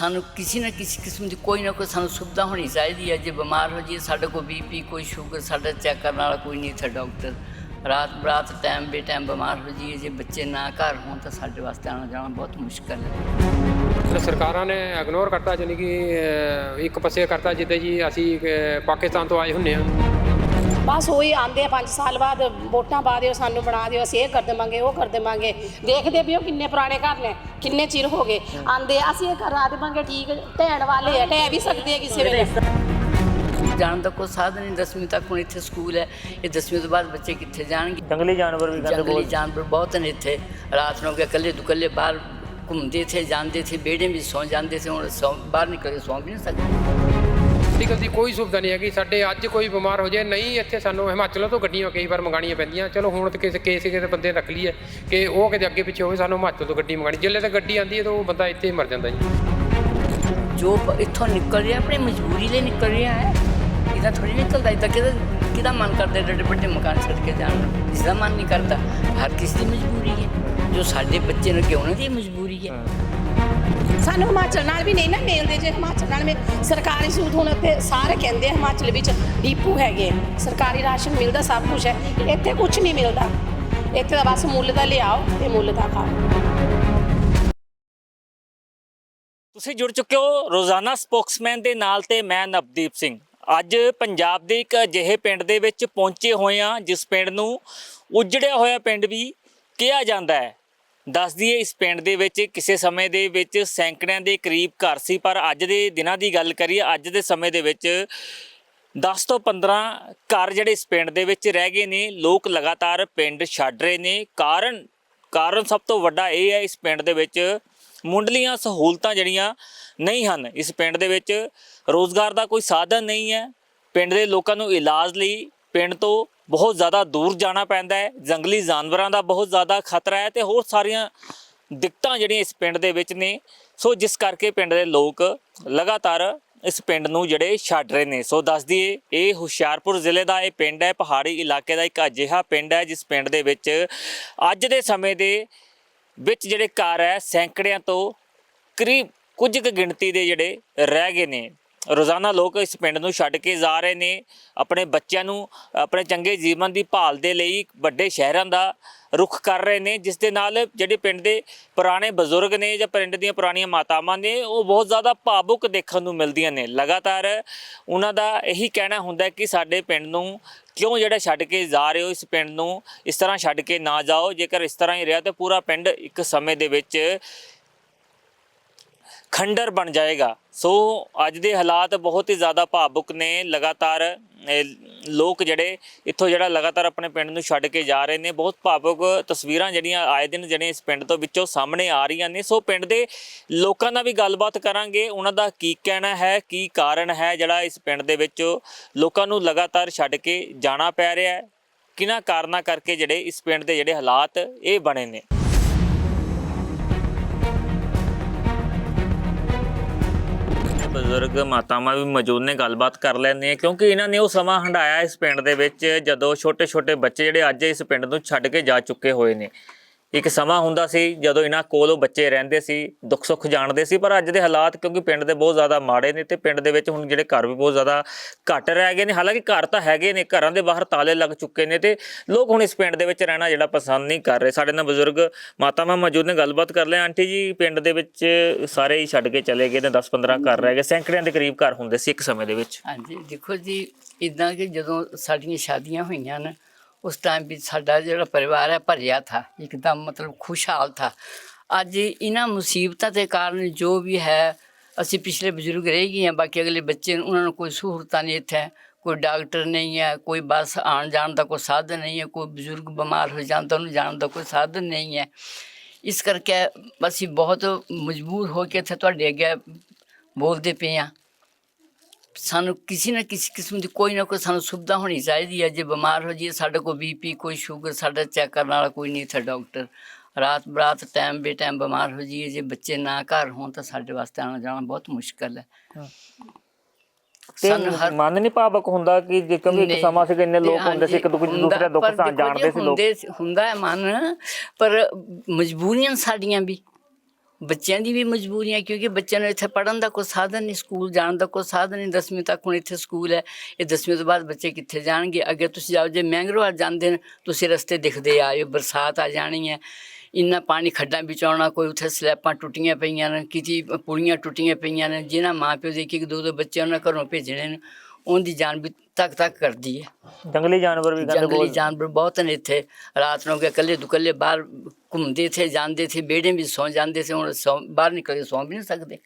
ਸਾਨੂੰ ਕਿਸੇ ਨਾ ਕਿਸੇ ਕਿਸਮ ਦੀ ਕੋਈ ਨਾ ਕੋਈ ਸਾਨੂੰ ਸੁਵਿਧਾ ਹੋਣੀ ਚਾਹੀਦੀ ਹੈ। ਜੇ ਬਿਮਾਰ ਹੋ ਜਾਈਏ, ਸਾਡੇ ਕੋਲ ਬੀਪੀ ਕੋਈ ਸ਼ੂਗਰ ਸਾਡਾ ਚੈੱਕ ਕਰਨ ਵਾਲਾ ਕੋਈ ਨਹੀਂ ਇੱਥੇ ਡਾਕਟਰ ਰਾਤ ਬਰਾਤ ਟਾਈਮ ਬੇ ਟਾਈਮ ਬਿਮਾਰ ਹੋ ਜਾਈਏ, ਜੇ ਬੱਚੇ ਨਾ ਘਰ ਹੋਣ ਤਾਂ ਸਾਡੇ ਵਾਸਤੇ ਆਉਣਾ ਜਾਣਾ ਬਹੁਤ ਮੁਸ਼ਕਲ ਹੈ। ਸਰਕਾਰਾਂ ਨੇ ਇਗਨੋਰ ਕਰਤਾ ਜਾਨੀ ਕਿ ਇੱਕ ਪਾਸੇ ਕਰਤਾ, ਜਿੱਦਾਂ ਜੀ ਅਸੀਂ ਪਾਕਿਸਤਾਨ ਤੋਂ ਆਏ ਹੁੰਨੇ ਆ ਬਸ ਉਹੀ ਆਂਦੇ ਆ 5 ਸਾਲ ਬਾਅਦ ਵੋਟਾਂ ਪਾ ਦਿਓ ਸਾਨੂੰ ਬਣਾ ਦਿਓ ਅਸੀਂ ਇਹ ਕਰ ਦੇਵਾਂਗੇ ਉਹ ਕਰ ਦੇਵਾਂਗੇ। ਦੇਖਦੇ ਵੀ ਉਹ ਕਿੰਨੇ ਪੁਰਾਣੇ ਘਰ ਨੇ ਕਿੰਨੇ ਚਿਰ ਹੋ ਗਏ। ਆਂਦੇ ਅਸੀਂ ਇਹ ਕਰਾ ਦੇਵਾਂਗੇ ਠੀਕ ਢਹਿਣ ਵਾਲੇ ਆ ਢਹਿ ਵੀ ਸਕਦੇ ਆ ਕਿਸੇ ਵੇਲੇ। ਜਾਣ ਦਾ ਕੋਈ ਸਾਧਨ ਨਹੀਂ ਦਸਵੀਂ ਤੱਕ ਹੁਣ ਇੱਥੇ ਸਕੂਲ ਹੈ ਇਹ ਦਸਵੀਂ ਤੋਂ ਬਾਅਦ ਬੱਚੇ ਕਿੱਥੇ ਜਾਣਗੇ? ਜੰਗਲੀ ਜਾਨਵਰ ਵੀ ਕਹਿੰਦੇ ਬਹੁਤ। ਜਾਨਵਰ ਬਹੁਤ ਨੇ ਇੱਥੇ। ਰਾਤ ਨੂੰ ਕਿ ਇਕੱਲੇ ਦੁਕੱਲੇ ਬਾਹਰ ਘੁੰਮਦੇ ਥੇ ਜਾਂਦੇ ਥੇ ਬੇੜੇ ਵੀ ਸੌ ਜਾਂਦੇ ਥੇ ਹੁਣ ਸੌ ਬਾਹਰ ਨਿਕਲ ਕੇ ਸੌਂ ਵੀ ਨਹੀਂ ਸਕਦੇ। ਮੈਡੀਕਲ ਦੀ ਕੋਈ ਸੁਵਿਧਾ ਨਹੀਂ ਹੈਗੀ। ਸਾਡੇ ਅੱਜ ਕੋਈ ਬਿਮਾਰ ਹੋ ਜਾਏ, ਨਹੀਂ, ਇੱਥੇ ਸਾਨੂੰ ਹਿਮਾਚਲੋਂ ਤੋਂ ਗੱਡੀਆਂ ਕਈ ਵਾਰ ਮੰਗਾਣੀਆਂ ਪੈਂਦੀਆਂ। ਚਲੋ, ਹੁਣ ਤੇ ਕਿਸੇ ਕੇਸ ਕਿਸੇ ਬੰਦੇ ਰੱਖ ਲਈਏ ਕਿ ਉਹ ਕਿਤੇ ਅੱਗੇ ਪਿੱਛੇ ਹੋਵੇ, ਸਾਨੂੰ ਹਿਮਾਚਲ ਤੋਂ ਗੱਡੀ ਮੰਗਾਣੀ ਜਿੱਲੇ ਤੇ ਗੱਡੀ ਆਂਦੀ ਹੈ ਤਾਂ ਉਹ ਬੰਦਾ ਇੱਥੇ ਹੀ ਮਰ ਜਾਂਦਾ ਜੀ। ਜੋ ਇੱਥੋਂ ਨਿਕਲ ਰਿਹਾ, ਆਪਣੀ ਮਜਬੂਰੀ ਲਈ ਨਿਕਲ ਰਿਹਾ ਹੈ। ਇਹਦਾ ਥੋੜੀ ਨਿਕਲਦਾ ਇਦਾਂ ਕਿਹਦਾ ਕਿਹਦਾ ਮਨ ਕਰਦਾ ਏਡੇ ਵੱਡੇ ਮਕਾਨ ਛੱਡ ਕੇ ਜਾਣ ਨੂੰ? ਇਸ ਦਾ ਮਨ ਨਹੀਂ ਕਰਦਾ। ਹਰ ਕਿਸੇ ਦੀ ਮਜਬੂਰੀ ਹੈ। ਜੋ ਸਾਡੇ ਬੱਚੇ ਨੂੰ ਕਿ ਉਹਨਾਂ ਦੀ ਮਜਬੂਰੀ ਹੈ। ਸਾਨੂੰ ਹਿਮਾਚਲ ਨਾਲ ਵੀ ਨਹੀਂ ਨਾ ਮਿਲਦੇ ਜੇ ਹਿਮਾਚਲ ਨਾਲ ਮੇ ਸਰਕਾਰੀ ਸੂਤ ਹੁਣ ਇੱਥੇ ਸਾਰੇ ਕਹਿੰਦੇ ਆ ਹਿਮਾਚਲ ਵਿੱਚ ਡੀਪੂ ਹੈਗੇ ਆ। ਸਰਕਾਰੀ ਰਾਸ਼ਨ ਮਿਲਦਾ ਸਭ ਕੁਝ ਹੈ। ਇੱਥੇ ਕੁਝ ਨਹੀਂ ਮਿਲਦਾ। ਇੱਥੇ ਤਾਂ ਬਸ ਮੁੱਲ ਦਾ ਲਿਆਓ ਤੇ ਮੁੱਲ ਦਾ ਖਾਓ। ਤੁਸੀਂ ਜੁੜ ਚੁੱਕੇ ਹੋ ਰੋਜ਼ਾਨਾ ਸਪੋਕਸਮੈਨ ਦੇ ਨਾਲ ਤੇ ਮੈਂ ਨਵਦੀਪ ਸਿੰਘ। ਅੱਜ ਪੰਜਾਬ ਦੇ ਇੱਕ ਅਜਿਹੇ ਪਿੰਡ ਦੇ ਵਿੱਚ ਪਹੁੰਚੇ ਹੋਏ ਆ ਜਿਸ ਪਿੰਡ ਨੂੰ ਉਜੜਿਆ ਹੋਇਆ ਪਿੰਡ ਵੀ ਕਿਹਾ ਜਾਂਦਾ ਹੈ। ਦੱਸ ਦਈਏ, ਇਸ ਪਿੰਡ ਦੇ ਵਿੱਚ ਕਿਸੇ ਸਮੇਂ ਦੇ ਵਿੱਚ ਸੈਂਕੜਿਆਂ ਦੇ ਕਰੀਬ ਘਰ ਸੀ, ਪਰ ਅੱਜ ਦੇ ਦਿਨਾਂ ਦੀ ਗੱਲ ਕਰੀਏ, ਅੱਜ ਦੇ ਸਮੇਂ ਦੇ ਵਿੱਚ 10 ਤੋਂ 15 ਘਰ ਜਿਹੜੇ ਇਸ ਪਿੰਡ ਦੇ ਵਿੱਚ ਰਹਿ ਗਏ ਨੇ, ਲੋਕ ਲਗਾਤਾਰ ਪਿੰਡ ਛੱਡ ਰਹੇ ਨੇ। ਕਾਰਨ ਕਾਰਨ ਸਭ ਤੋਂ ਵੱਡਾ ਇਹ ਹੈ, ਇਸ ਪਿੰਡ ਦੇ ਵਿੱਚ ਮੁੱਢਲੀਆਂ ਸਹੂਲਤਾਂ ਜਿਹੜੀਆਂ ਨਹੀਂ ਹਨ। ਇਸ ਪਿੰਡ ਦੇ ਵਿੱਚ ਰੋਜ਼ਗਾਰ ਦਾ ਕੋਈ ਸਾਧਨ ਨਹੀਂ ਹੈ। ਪਿੰਡ ਦੇ ਲੋਕਾਂ ਨੂੰ ਇਲਾਜ ਲਈ, ਪਿੰਡ ਤੋਂ ਬਹੁਤ ਜ਼ਿਆਦਾ ਦੂਰ ਜਾਣਾ ਪੈਂਦਾ ਹੈ, ਜੰਗਲੀ ਜਾਨਵਰਾਂ ਦਾ ਬਹੁਤ ਜ਼ਿਆਦਾ ਖਤਰਾ ਹੈ ਤੇ ਹੋਰ ਸਾਰੀਆਂ ਦਿੱਕਤਾਂ ਜਿਹੜੀਆਂ ਇਸ ਪਿੰਡ ਦੇ ਵਿੱਚ ਨੇ। ਸੋ ਜਿਸ ਕਰਕੇ ਪਿੰਡ ਦੇ ਲੋਕ ਲਗਾਤਾਰ ਇਸ ਪਿੰਡ ਨੂੰ ਜਿਹੜੇ ਛੱਡ ਰਹੇ ਨੇ। ਸੋ ਦੱਸ ਦਈਏ, ਇਹ ਹੁਸ਼ਿਆਰਪੁਰ ਜ਼ਿਲ੍ਹੇ ਦਾ ਇਹ ਪਿੰਡ ਹੈ, ਪਹਾੜੀ ਇਲਾਕੇ ਦਾ ਇੱਕ ਅਜਿਹਾ ਪਿੰਡ ਹੈ, ਜਿਸ ਪਿੰਡ ਦੇ ਵਿੱਚ ਅੱਜ ਦੇ ਸਮੇਂ ਦੇ ਵਿੱਚ ਜਿਹੜੇ ਘਰ ਹੈ, ਸੈਂਕੜਿਆਂ ਤੋਂ ਕਰੀਬ ਕੁਝ ਕੁ ਗਿਣਤੀ ਦੇ ਜਿਹੜੇ ਰਹਿ ਗਏ ਨੇ। ਰੋਜ਼ਾਨਾ ਲੋਕ ਇਸ ਪਿੰਡ ਨੂੰ ਛੱਡ ਕੇ ਜਾ ਰਹੇ ਨੇ, ਆਪਣੇ ਬੱਚਿਆਂ ਨੂੰ, ਆਪਣੇ ਚੰਗੇ ਜੀਵਨ ਦੀ ਭਾਲ ਦੇ ਲਈ ਵੱਡੇ ਸ਼ਹਿਰਾਂ ਦਾ ਰੁਖ ਕਰ ਰਹੇ ਨੇ, ਜਿਸ ਦੇ ਨਾਲ ਜਿਹੜੇ ਪਿੰਡ ਦੇ ਪੁਰਾਣੇ ਬਜ਼ੁਰਗ ਨੇ ਜਾਂ ਪਿੰਡ ਦੀਆਂ ਪੁਰਾਣੀਆਂ ਮਾਤਾਵਾਂ ਨੇ, ਉਹ ਬਹੁਤ ਜ਼ਿਆਦਾ ਭਾਵੁਕ ਦੇਖਣ ਨੂੰ ਮਿਲਦੀਆਂ ਨੇ। ਲਗਾਤਾਰ ਉਹਨਾਂ ਦਾ ਇਹੀ ਕਹਿਣਾ ਹੁੰਦਾ ਕਿ ਸਾਡੇ ਪਿੰਡ ਨੂੰ ਕਿਉਂ ਜਿਹੜਾ ਛੱਡ ਕੇ ਜਾ ਰਹੇ ਹੋ, ਇਸ ਪਿੰਡ ਨੂੰ ਇਸ ਤਰ੍ਹਾਂ ਛੱਡ ਕੇ ਨਾ ਜਾਓ, ਜੇਕਰ ਇਸ ਤਰ੍ਹਾਂ ਹੀ ਰਿਹਾ ਤਾਂ ਪੂਰਾ ਪਿੰਡ ਇੱਕ ਸਮੇਂ ਦੇ ਵਿੱਚ ਖੰਡਰ ਬਣ ਜਾਏਗਾ। ਸੋ ਅੱਜ ਦੇ ਹਾਲਾਤ ਬਹੁਤ ਹੀ ਜ਼ਿਆਦਾ ਭਾਵੁਕ ਨੇ। ਲਗਾਤਾਰ ਲੋਕ ਜਿਹੜੇ ਇੱਥੋਂ ਜਿਹੜਾ ਲਗਾਤਾਰ ਆਪਣੇ ਪਿੰਡ ਨੂੰ ਛੱਡ ਕੇ ਜਾ ਰਹੇ ਨੇ। ਬਹੁਤ ਭਾਵੁਕ ਤਸਵੀਰਾਂ ਜਿਹੜੀਆਂ ਆਏ ਦਿਨ ਜਿਹੜੇ ਇਸ ਪਿੰਡ ਤੋਂ ਵਿੱਚੋਂ ਸਾਹਮਣੇ ਆ ਰਹੀਆਂ ਨੇ। ਸੋ ਪਿੰਡ ਦੇ ਲੋਕਾਂ ਨਾਲ ਵੀ ਗੱਲਬਾਤ ਕਰਾਂਗੇ। ਉਹਨਾਂ ਦਾ ਕੀ ਕਹਿਣਾ ਹੈ, ਕੀ ਕਾਰਨ ਹੈ ਜਿਹੜਾ ਇਸ ਪਿੰਡ ਦੇ ਵਿੱਚ ਲੋਕਾਂ ਨੂੰ ਲਗਾਤਾਰ ਛੱਡ ਕੇ ਜਾਣਾ ਪੈ ਰਿਹਾ ਹੈ? ਕਿਹਨਾਂ ਕਾਰਨਾਂ ਕਰਕੇ ਜਿਹੜੇ ਇਸ ਪਿੰਡ ਦੇ ਜਿਹੜੇ ਹਾਲਾਤ ਇਹ ਬਣੇ ਨੇ? ਬਜ਼ੁਰਗ ਮਾਤਾਵਾਂ ਵੀ ਮੌਜੂਦ ਨੇ, ਗੱਲਬਾਤ ਕਰ ਲੈਂਦੇ ਆ ਕਿਉਂਕਿ ਇਹਨਾਂ ਨੇ ਉਹ ਸਮਾਂ ਹੰਡਾਇਆ ਇਸ ਪਿੰਡ ਦੇ ਵਿੱਚ ਜਦੋਂ ਛੋਟੇ ਛੋਟੇ ਬੱਚੇ ਜਿਹੜੇ ਅੱਜ ਇਸ ਪਿੰਡ ਨੂੰ ਛੱਡ ਕੇ ਜਾ ਚੁੱਕੇ ਹੋਏ ਨੇ। ਇੱਕ ਸਮਾਂ ਹੁੰਦਾ ਸੀ ਜਦੋਂ ਇਹਨਾਂ ਕੋਲ ਉਹ ਬੱਚੇ ਰਹਿੰਦੇ ਸੀ, ਦੁੱਖ ਸੁੱਖ ਜਾਣਦੇ ਸੀ, ਪਰ ਅੱਜ ਦੇ ਹਾਲਾਤ ਕਿਉਂਕਿ ਪਿੰਡ ਦੇ ਬਹੁਤ ਜ਼ਿਆਦਾ ਮਾੜੇ ਨੇ ਤੇ ਪਿੰਡ ਦੇ ਵਿੱਚ ਹੁਣ ਜਿਹੜੇ ਘਰ ਵੀ ਬਹੁਤ ਜ਼ਿਆਦਾ ਘੱਟ ਰਹਿ ਗਏ ਨੇ, ਹਾਲਾਂਕਿ ਘਰ ਤਾਂ ਹੈਗੇ ਨੇ, ਘਰਾਂ ਦੇ ਬਾਹਰ ਤਾਲੇ ਲੱਗ ਚੁੱਕੇ ਨੇ ਤੇ ਲੋਕ ਹੁਣ ਇਸ ਪਿੰਡ ਦੇ ਵਿੱਚ ਰਹਿਣਾ ਜਿਹੜਾ ਪਸੰਦ ਨਹੀਂ ਕਰ ਰਹੇ। ਸਾਡੇ ਨਾਲ ਬਜ਼ੁਰਗ ਮਾਤਾ ਮਾਂ ਮੌਜੂਦ ਨੇ, ਗੱਲਬਾਤ ਕਰ ਲਿਆ। ਆਂਟੀ ਜੀ, ਪਿੰਡ ਦੇ ਵਿੱਚ ਸਾਰੇ ਹੀ ਛੱਡ ਕੇ ਚਲੇ ਗਏ ਨੇ 10-15 ਘਰ ਰਹਿ ਗਏ, ਸੈਂਕੜਿਆਂ ਦੇ ਕਰੀਬ ਘਰ ਹੁੰਦੇ ਸੀ ਇੱਕ ਸਮੇਂ ਦੇ ਵਿੱਚ। ਹਾਂਜੀ, ਦੇਖੋ ਜੀ, ਇਦਾਂ ਕਿ ਜਦੋਂ ਸਾਡੀਆਂ ਸ਼ਾਦੀਆਂ ਹੋਈਆਂ ਨੇ ਉਸ ਟਾਈਮ ਵੀ ਸਾਡਾ ਜਿਹੜਾ ਪਰਿਵਾਰ ਹੈ ਭਰਿਆ ਥਾ ਇੱਕਦਮ ਮਤਲਬ ਖੁਸ਼ਹਾਲ ਥਾ। ਅੱਜ ਇਹਨਾਂ ਮੁਸੀਬਤਾਂ ਦੇ ਕਾਰਨ ਜੋ ਵੀ ਹੈ ਅਸੀਂ ਪਿਛਲੇ ਬਜ਼ੁਰਗ ਰਹਿ ਗਏ ਹਾਂ ਬਾਕੀ ਅਗਲੇ ਬੱਚੇ ਨੇ, ਉਹਨਾਂ ਨੂੰ ਕੋਈ ਸਹੂਲਤਾਂ ਨਹੀਂ ਇੱਥੇ ਕੋਈ ਡਾਕਟਰ ਨਹੀਂ ਹੈ ਕੋਈ ਬੱਸ ਆਉਣ ਜਾਣ ਦਾ ਕੋਈ ਸਾਧਨ ਨਹੀਂ ਹੈ ਕੋਈ ਬਜ਼ੁਰਗ ਬਿਮਾਰ ਹੋ ਜਾਂਦਾ ਉਹਨੂੰ ਜਾਣ ਦਾ ਕੋਈ ਸਾਧਨ ਨਹੀਂ ਹੈ। ਇਸ ਕਰਕੇ ਅਸੀਂ ਬਹੁਤ ਮਜਬੂਰ ਹੋ ਕੇ ਇੱਥੇ ਤੁਹਾਡੇ ਅੱਗੇ ਬੋਲਦੇ ਪਏ ਹਾਂ। ਸਾਨੂੰ ਕਿਸੇ ਨਾ ਕਿਸੇ ਕਿਸਮ ਦੀ ਕੋਈ ਨਾ ਕੋਈ ਸਾਨੂੰ ਸੁਵਿਧਾ ਹੋਣੀ ਚਾਹੀਦੀ ਹੈ ਜੇ ਬਿਮਾਰ ਹੋ ਜਾਈਏ ਸਾਡੇ ਕੋਲ ਬੀਪੀ ਕੋਈ ਸ਼ੂਗਰ ਸਾਡਾ ਚੈੱਕ ਕਰਨ ਵਾਲਾ ਕੋਈ ਨਹੀਂ ਇੱਥੇ ਡਾਕਟਰ। ਰਾਤ ਬਰਾਤ ਟਾਈਮ ਬੇ ਟਾਈਮ ਬਿਮਾਰ ਹੋ ਜਾਈਏ ਜੇ ਬੱਚੇ ਨਾ ਘਰ ਹੋਣ ਤਾਂ ਸਾਡੇ ਵਾਸਤੇ ਆਉਣਾ ਜਾਣਾ ਬਹੁਤ ਮੁਸ਼ਕਲ ਹੈ। ਸਾਨੂੰ ਤੇ ਹਰ ਮਨ ਨਹੀਂ ਭਾਵਕ ਹੁੰਦਾ ਕਿ ਜੇ ਕਿਉਂਕਿ ਇੱਕ ਨਹੀਂ। ਸਮਾਂ ਸੀ ਕਿ ਇੰਨੇ ਲੋਕ ਹੁੰਦੇ ਸੀ ਇੱਕ ਦੂਜੇ ਹੁੰਦਾ, ਦੂਸਰੇ ਦੁੱਖ ਪਰ ਸਾਂ ਦੇਖੋ ਜਾਣਦੇ ਸੀ ਲੋਕ। ਹੁੰਦੇ ਸੀ- ਹੁੰਦਾ ਹੈ ਮਨ ਪਰ ਮਜਬੂਰੀਆਂ ਸਾਡੀਆਂ ਵੀ। ਬੱਚਿਆਂ ਦੀ ਵੀ ਮਜਬੂਰੀਆਂ ਕਿਉਂਕਿ ਬੱਚਿਆਂ ਨੂੰ ਇੱਥੇ ਪੜਨ ਦਾ ਕੋਈ ਸਾਧਨ ਨਹੀਂ ਸਕੂਲ ਜਾਣ ਦਾ ਕੋਈ ਸਾਧਨ ਨਹੀਂ 10ਵੀਂ ਤੱਕ ਹੁਣ ਇੱਥੇ ਸਕੂਲ ਹੈ ਇਹ 10ਵੀਂ ਤੋਂ ਬਾਅਦ ਬੱਚੇ ਕਿੱਥੇ ਜਾਣਗੇ? ਅੱਗੇ ਤੁਸੀਂ ਜਾਓ ਜੇ ਮੈਂਗਰੋਵਾਲ ਜਾਂਦੇ ਨੇ ਤੁਸੀਂ ਰਸਤੇ ਦਿਖਦੇ ਆਇਓ ਬਰਸਾਤ ਆ ਜਾਣੀ ਹੈ ਇੰਨਾ ਪਾਣੀ ਖੱਡਾਂ ਵਿੱਚ ਆਉਣਾ ਕੋਈ ਉੱਥੇ ਸਲੈਪਾਂ ਟੁੱਟੀਆਂ ਪਈਆਂ ਨੇ ਕਿਤੇ ਪੁਲੀਆਂ ਟੁੱਟੀਆਂ ਪਈਆਂ ਨੇ ਜਿਨ੍ਹਾਂ ਮਾਂ ਪਿਓ ਦੇ ਇੱਕ ਇੱਕ ਦੋ ਦੋ ਬੱਚੇ ਉਹਨਾਂ ਘਰੋਂ ਭੇਜਣੇ ਨੇ ਉਹਦੀ ਜਾਨ ਵੀ ਤੱਕ ਤੱਕ ਕਰਦੀ ਹੈ। ਜੰਗਲੀ ਜਾਨਵਰ ਵੀ ਜੰਗਲੀ ਬਹੁਤ ਜਾਨਵਰ ਬਹੁਤ ਨੇ ਇੱਥੇ ਰਾਤ ਨੂੰ ਕੇ ਕੱਲੇ ਦੁਕੱਲੇ ਬਾਹਰ ਘੁੰਮਦੇ ਥੇ ਜਾਂਦੇ ਥੇ ਬੇੜੇ ਵੀ ਸੌ ਜਾਂਦੇ ਥੇ ਹੁਣ ਸੌਂ ਬਾਹਰ ਨਿਕਲ ਕੇ ਸੌਂ ਵੀ ਨਹੀਂ ਸਕਦੇ।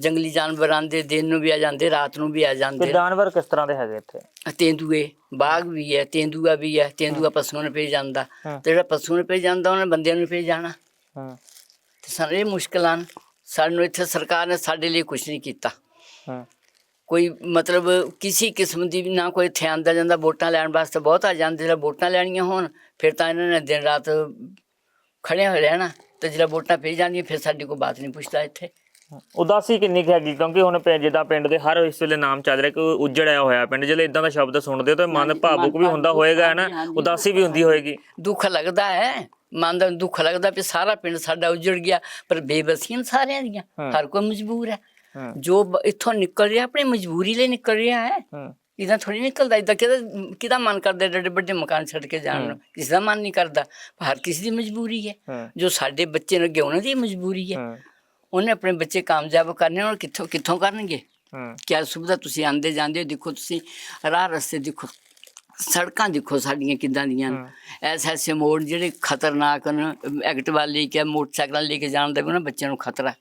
ਜੰਗਲੀ ਜਾਨਵਰ ਆਂਦੇ ਦਿਨ ਨੂੰ ਵੀ ਆ ਜਾਂਦੇ ਰਾਤ ਨੂੰ ਵੀ ਆ ਤੇ ਜਾਂਦੇ ਜਾਨਵਰ ਕਿਸ ਤਰ੍ਹਾਂ ਦੇ ਹੈਗੇ ਇੱਥੇ? ਤੇਂਦੂਏ ਬਾਗ ਵੀ ਹੈ ਤੇਂਦੂਆ ਵੀ ਹੈ ਤੇਂਦੂਆ ਪਸ਼ੂਆਂ ਨੂੰ ਪੇ ਜਾਂਦਾ। ਹਾਂ। ਤੇ ਜਿਹੜਾ ਪਸ਼ੂ ਨੂੰ ਪੇ ਜਾਂਦਾ ਉਹਨੇ ਬੰਦਿਆਂ ਨੂੰ ਪੇ ਜਾਣਾ। ਹੂੰ। ਤੇ ਸਾਨੂੰ ਇਹ ਮੁਸ਼ਕਲਾਂ। ਸਾਨੂੰ ਇੱਥੇ ਸਰਕਾਰ ਨੇ ਸਾਡੇ ਲਈ ਕੁਝ ਨਹੀਂ ਕੀਤਾ। ਹੂੰ। ਕੋਈ ਮਤਲਬ ਕਿਸੇ ਕਿਸਮ ਦੀ ਵੀ ਨਾ ਕੋਈ ਇੱਥੇ ਆਂਦਾ ਜਾਂਦਾ ਵੋਟਾਂ ਲੈਣ ਵਾਸਤੇ ਬਹੁਤ ਆ ਜਾਂਦੇ ਜਿਹੜਾ ਵੋਟਾਂ ਲੈਣੀਆਂ ਹੋਣ ਫਿਰ ਤਾਂ ਇਹਨਾਂ ਨੇ ਦਿਨ ਰਾਤ ਖੜੇ ਹੋਏ ਰਹਿਣਾ ਤੇ ਜਿਹੜਾ ਵੋਟਾਂ ਪਈ ਜਾਂਦੀਆਂ ਫਿਰ ਸਾਡੀ ਕੋਈ ਬਾਤ ਨਹੀਂ ਪੁੱਛਦਾ ਇੱਥੇ। ਉਦਾਸੀ ਕਿੰਨੀ ਕੁ ਹੈਗੀ? ਕਿਉਂਕਿ ਹੁਣ ਪਿੰ- ਜਿੱਦਾਂ ਪਿੰਡ ਦੇ ਹਰ ਇਸ ਵੇਲੇ ਨਾਮ ਚੱਲ ਰਿਹਾ ਕਿ ਉਜੜਿਆ ਹੋਇਆ ਪਿੰਡ ਜਿਹੜੇ ਇਦਾਂ ਦਾ ਸ਼ਬਦ ਸੁਣਦੇ ਹੋ ਤਾਂ ਮਨ ਭਾਵੁਕ ਵੀ ਹੁੰਦਾ ਹੋਏਗਾ ਨਾ ਉਦਾਸੀ ਵੀ ਹੁੰਦੀ ਹੋਏਗੀ। ਦੁੱਖ ਲੱਗਦਾ ਹੈ ਮਨ ਦਾ ਦੁੱਖ ਲੱਗਦਾ ਵੀ ਸਾਰਾ ਪਿੰਡ ਸਾਡਾ ਉਜੜ ਗਿਆ ਪਰ ਬੇਬਸੀਆਂ ਸਾਰਿਆਂ ਦੀਆਂ ਹਰ ਕੋਈ ਮਜਬੂਰ ਹੈ। ਹੂੰ। ਜੋ ਇੱਥੋਂ ਨਿਕਲ ਰਿਹਾ ਆਪਣੀ ਮਜਬੂਰੀ ਲਈ ਨਿਕਲ ਰਿਹਾ ਹੈ। ਹੂੰ। ਇਦਾਂ ਥੋੜੀ ਨਿਕਲਦਾ ਇਦਾਂ ਕਿਹਦਾ ਕਿਹਦਾ ਮਨ ਕਰਦਾ ਏਡੇ ਵੱਡੇ ਮਕਾਨ ਛੱਡ ਕੇ ਜਾਣ ਨੂੰ? ਕਿਸੇ ਦਾ ਮਨ ਨਹੀਂ ਕਰਦਾ। ਹਰ ਕਿਸੇ ਦੀ ਮਜਬੂਰੀ ਹੈ। ਜੋ ਸਾਡੇ ਬੱਚੇ ਨੂੰ ਅੱਗੇ ਉਹਨਾਂ ਦੀ ਮਜਬੂਰੀ ਹੈ। ਉਹਨੇ ਆਪਣੇ ਬੱਚੇ ਕਾਮਯਾਬ ਕਰਨੇ ਉਹਨਾਂ ਕਿੱਥੋਂ ਕਿੱਥੋਂ ਕਰਨਗੇ? ਕਿਆ ਸੁਵਿਧਾ ਤੁਸੀਂ ਆਂਦੇ ਜਾਂਦੇ ਹੋ? ਦੇਖੋ ਤੁਸੀਂ ਰਾਹ ਰਸਤੇ ਦੇਖੋ। ਸੜਕਾਂ ਦੇਖੋ ਸਾਡੀਆਂ ਕਿੱਦਾਂ ਦੀਆਂ ਐਸੇ ਐਸੇ ਮੋੜ ਜਿਹੜੇ ਖਤਰਨਾਕ ਨੇ ਐਕਟਿਵਾ ਲੈ ਕੇ ਮੋਟਰਸਾਈਕਲਾਂ ਲੈ ਕੇ ਜਾਣ ਦਾ ਵੀ ਉਹਨਾਂ ਬੱਚਿਆਂ ਨੂੰ ਖਤਰਾ।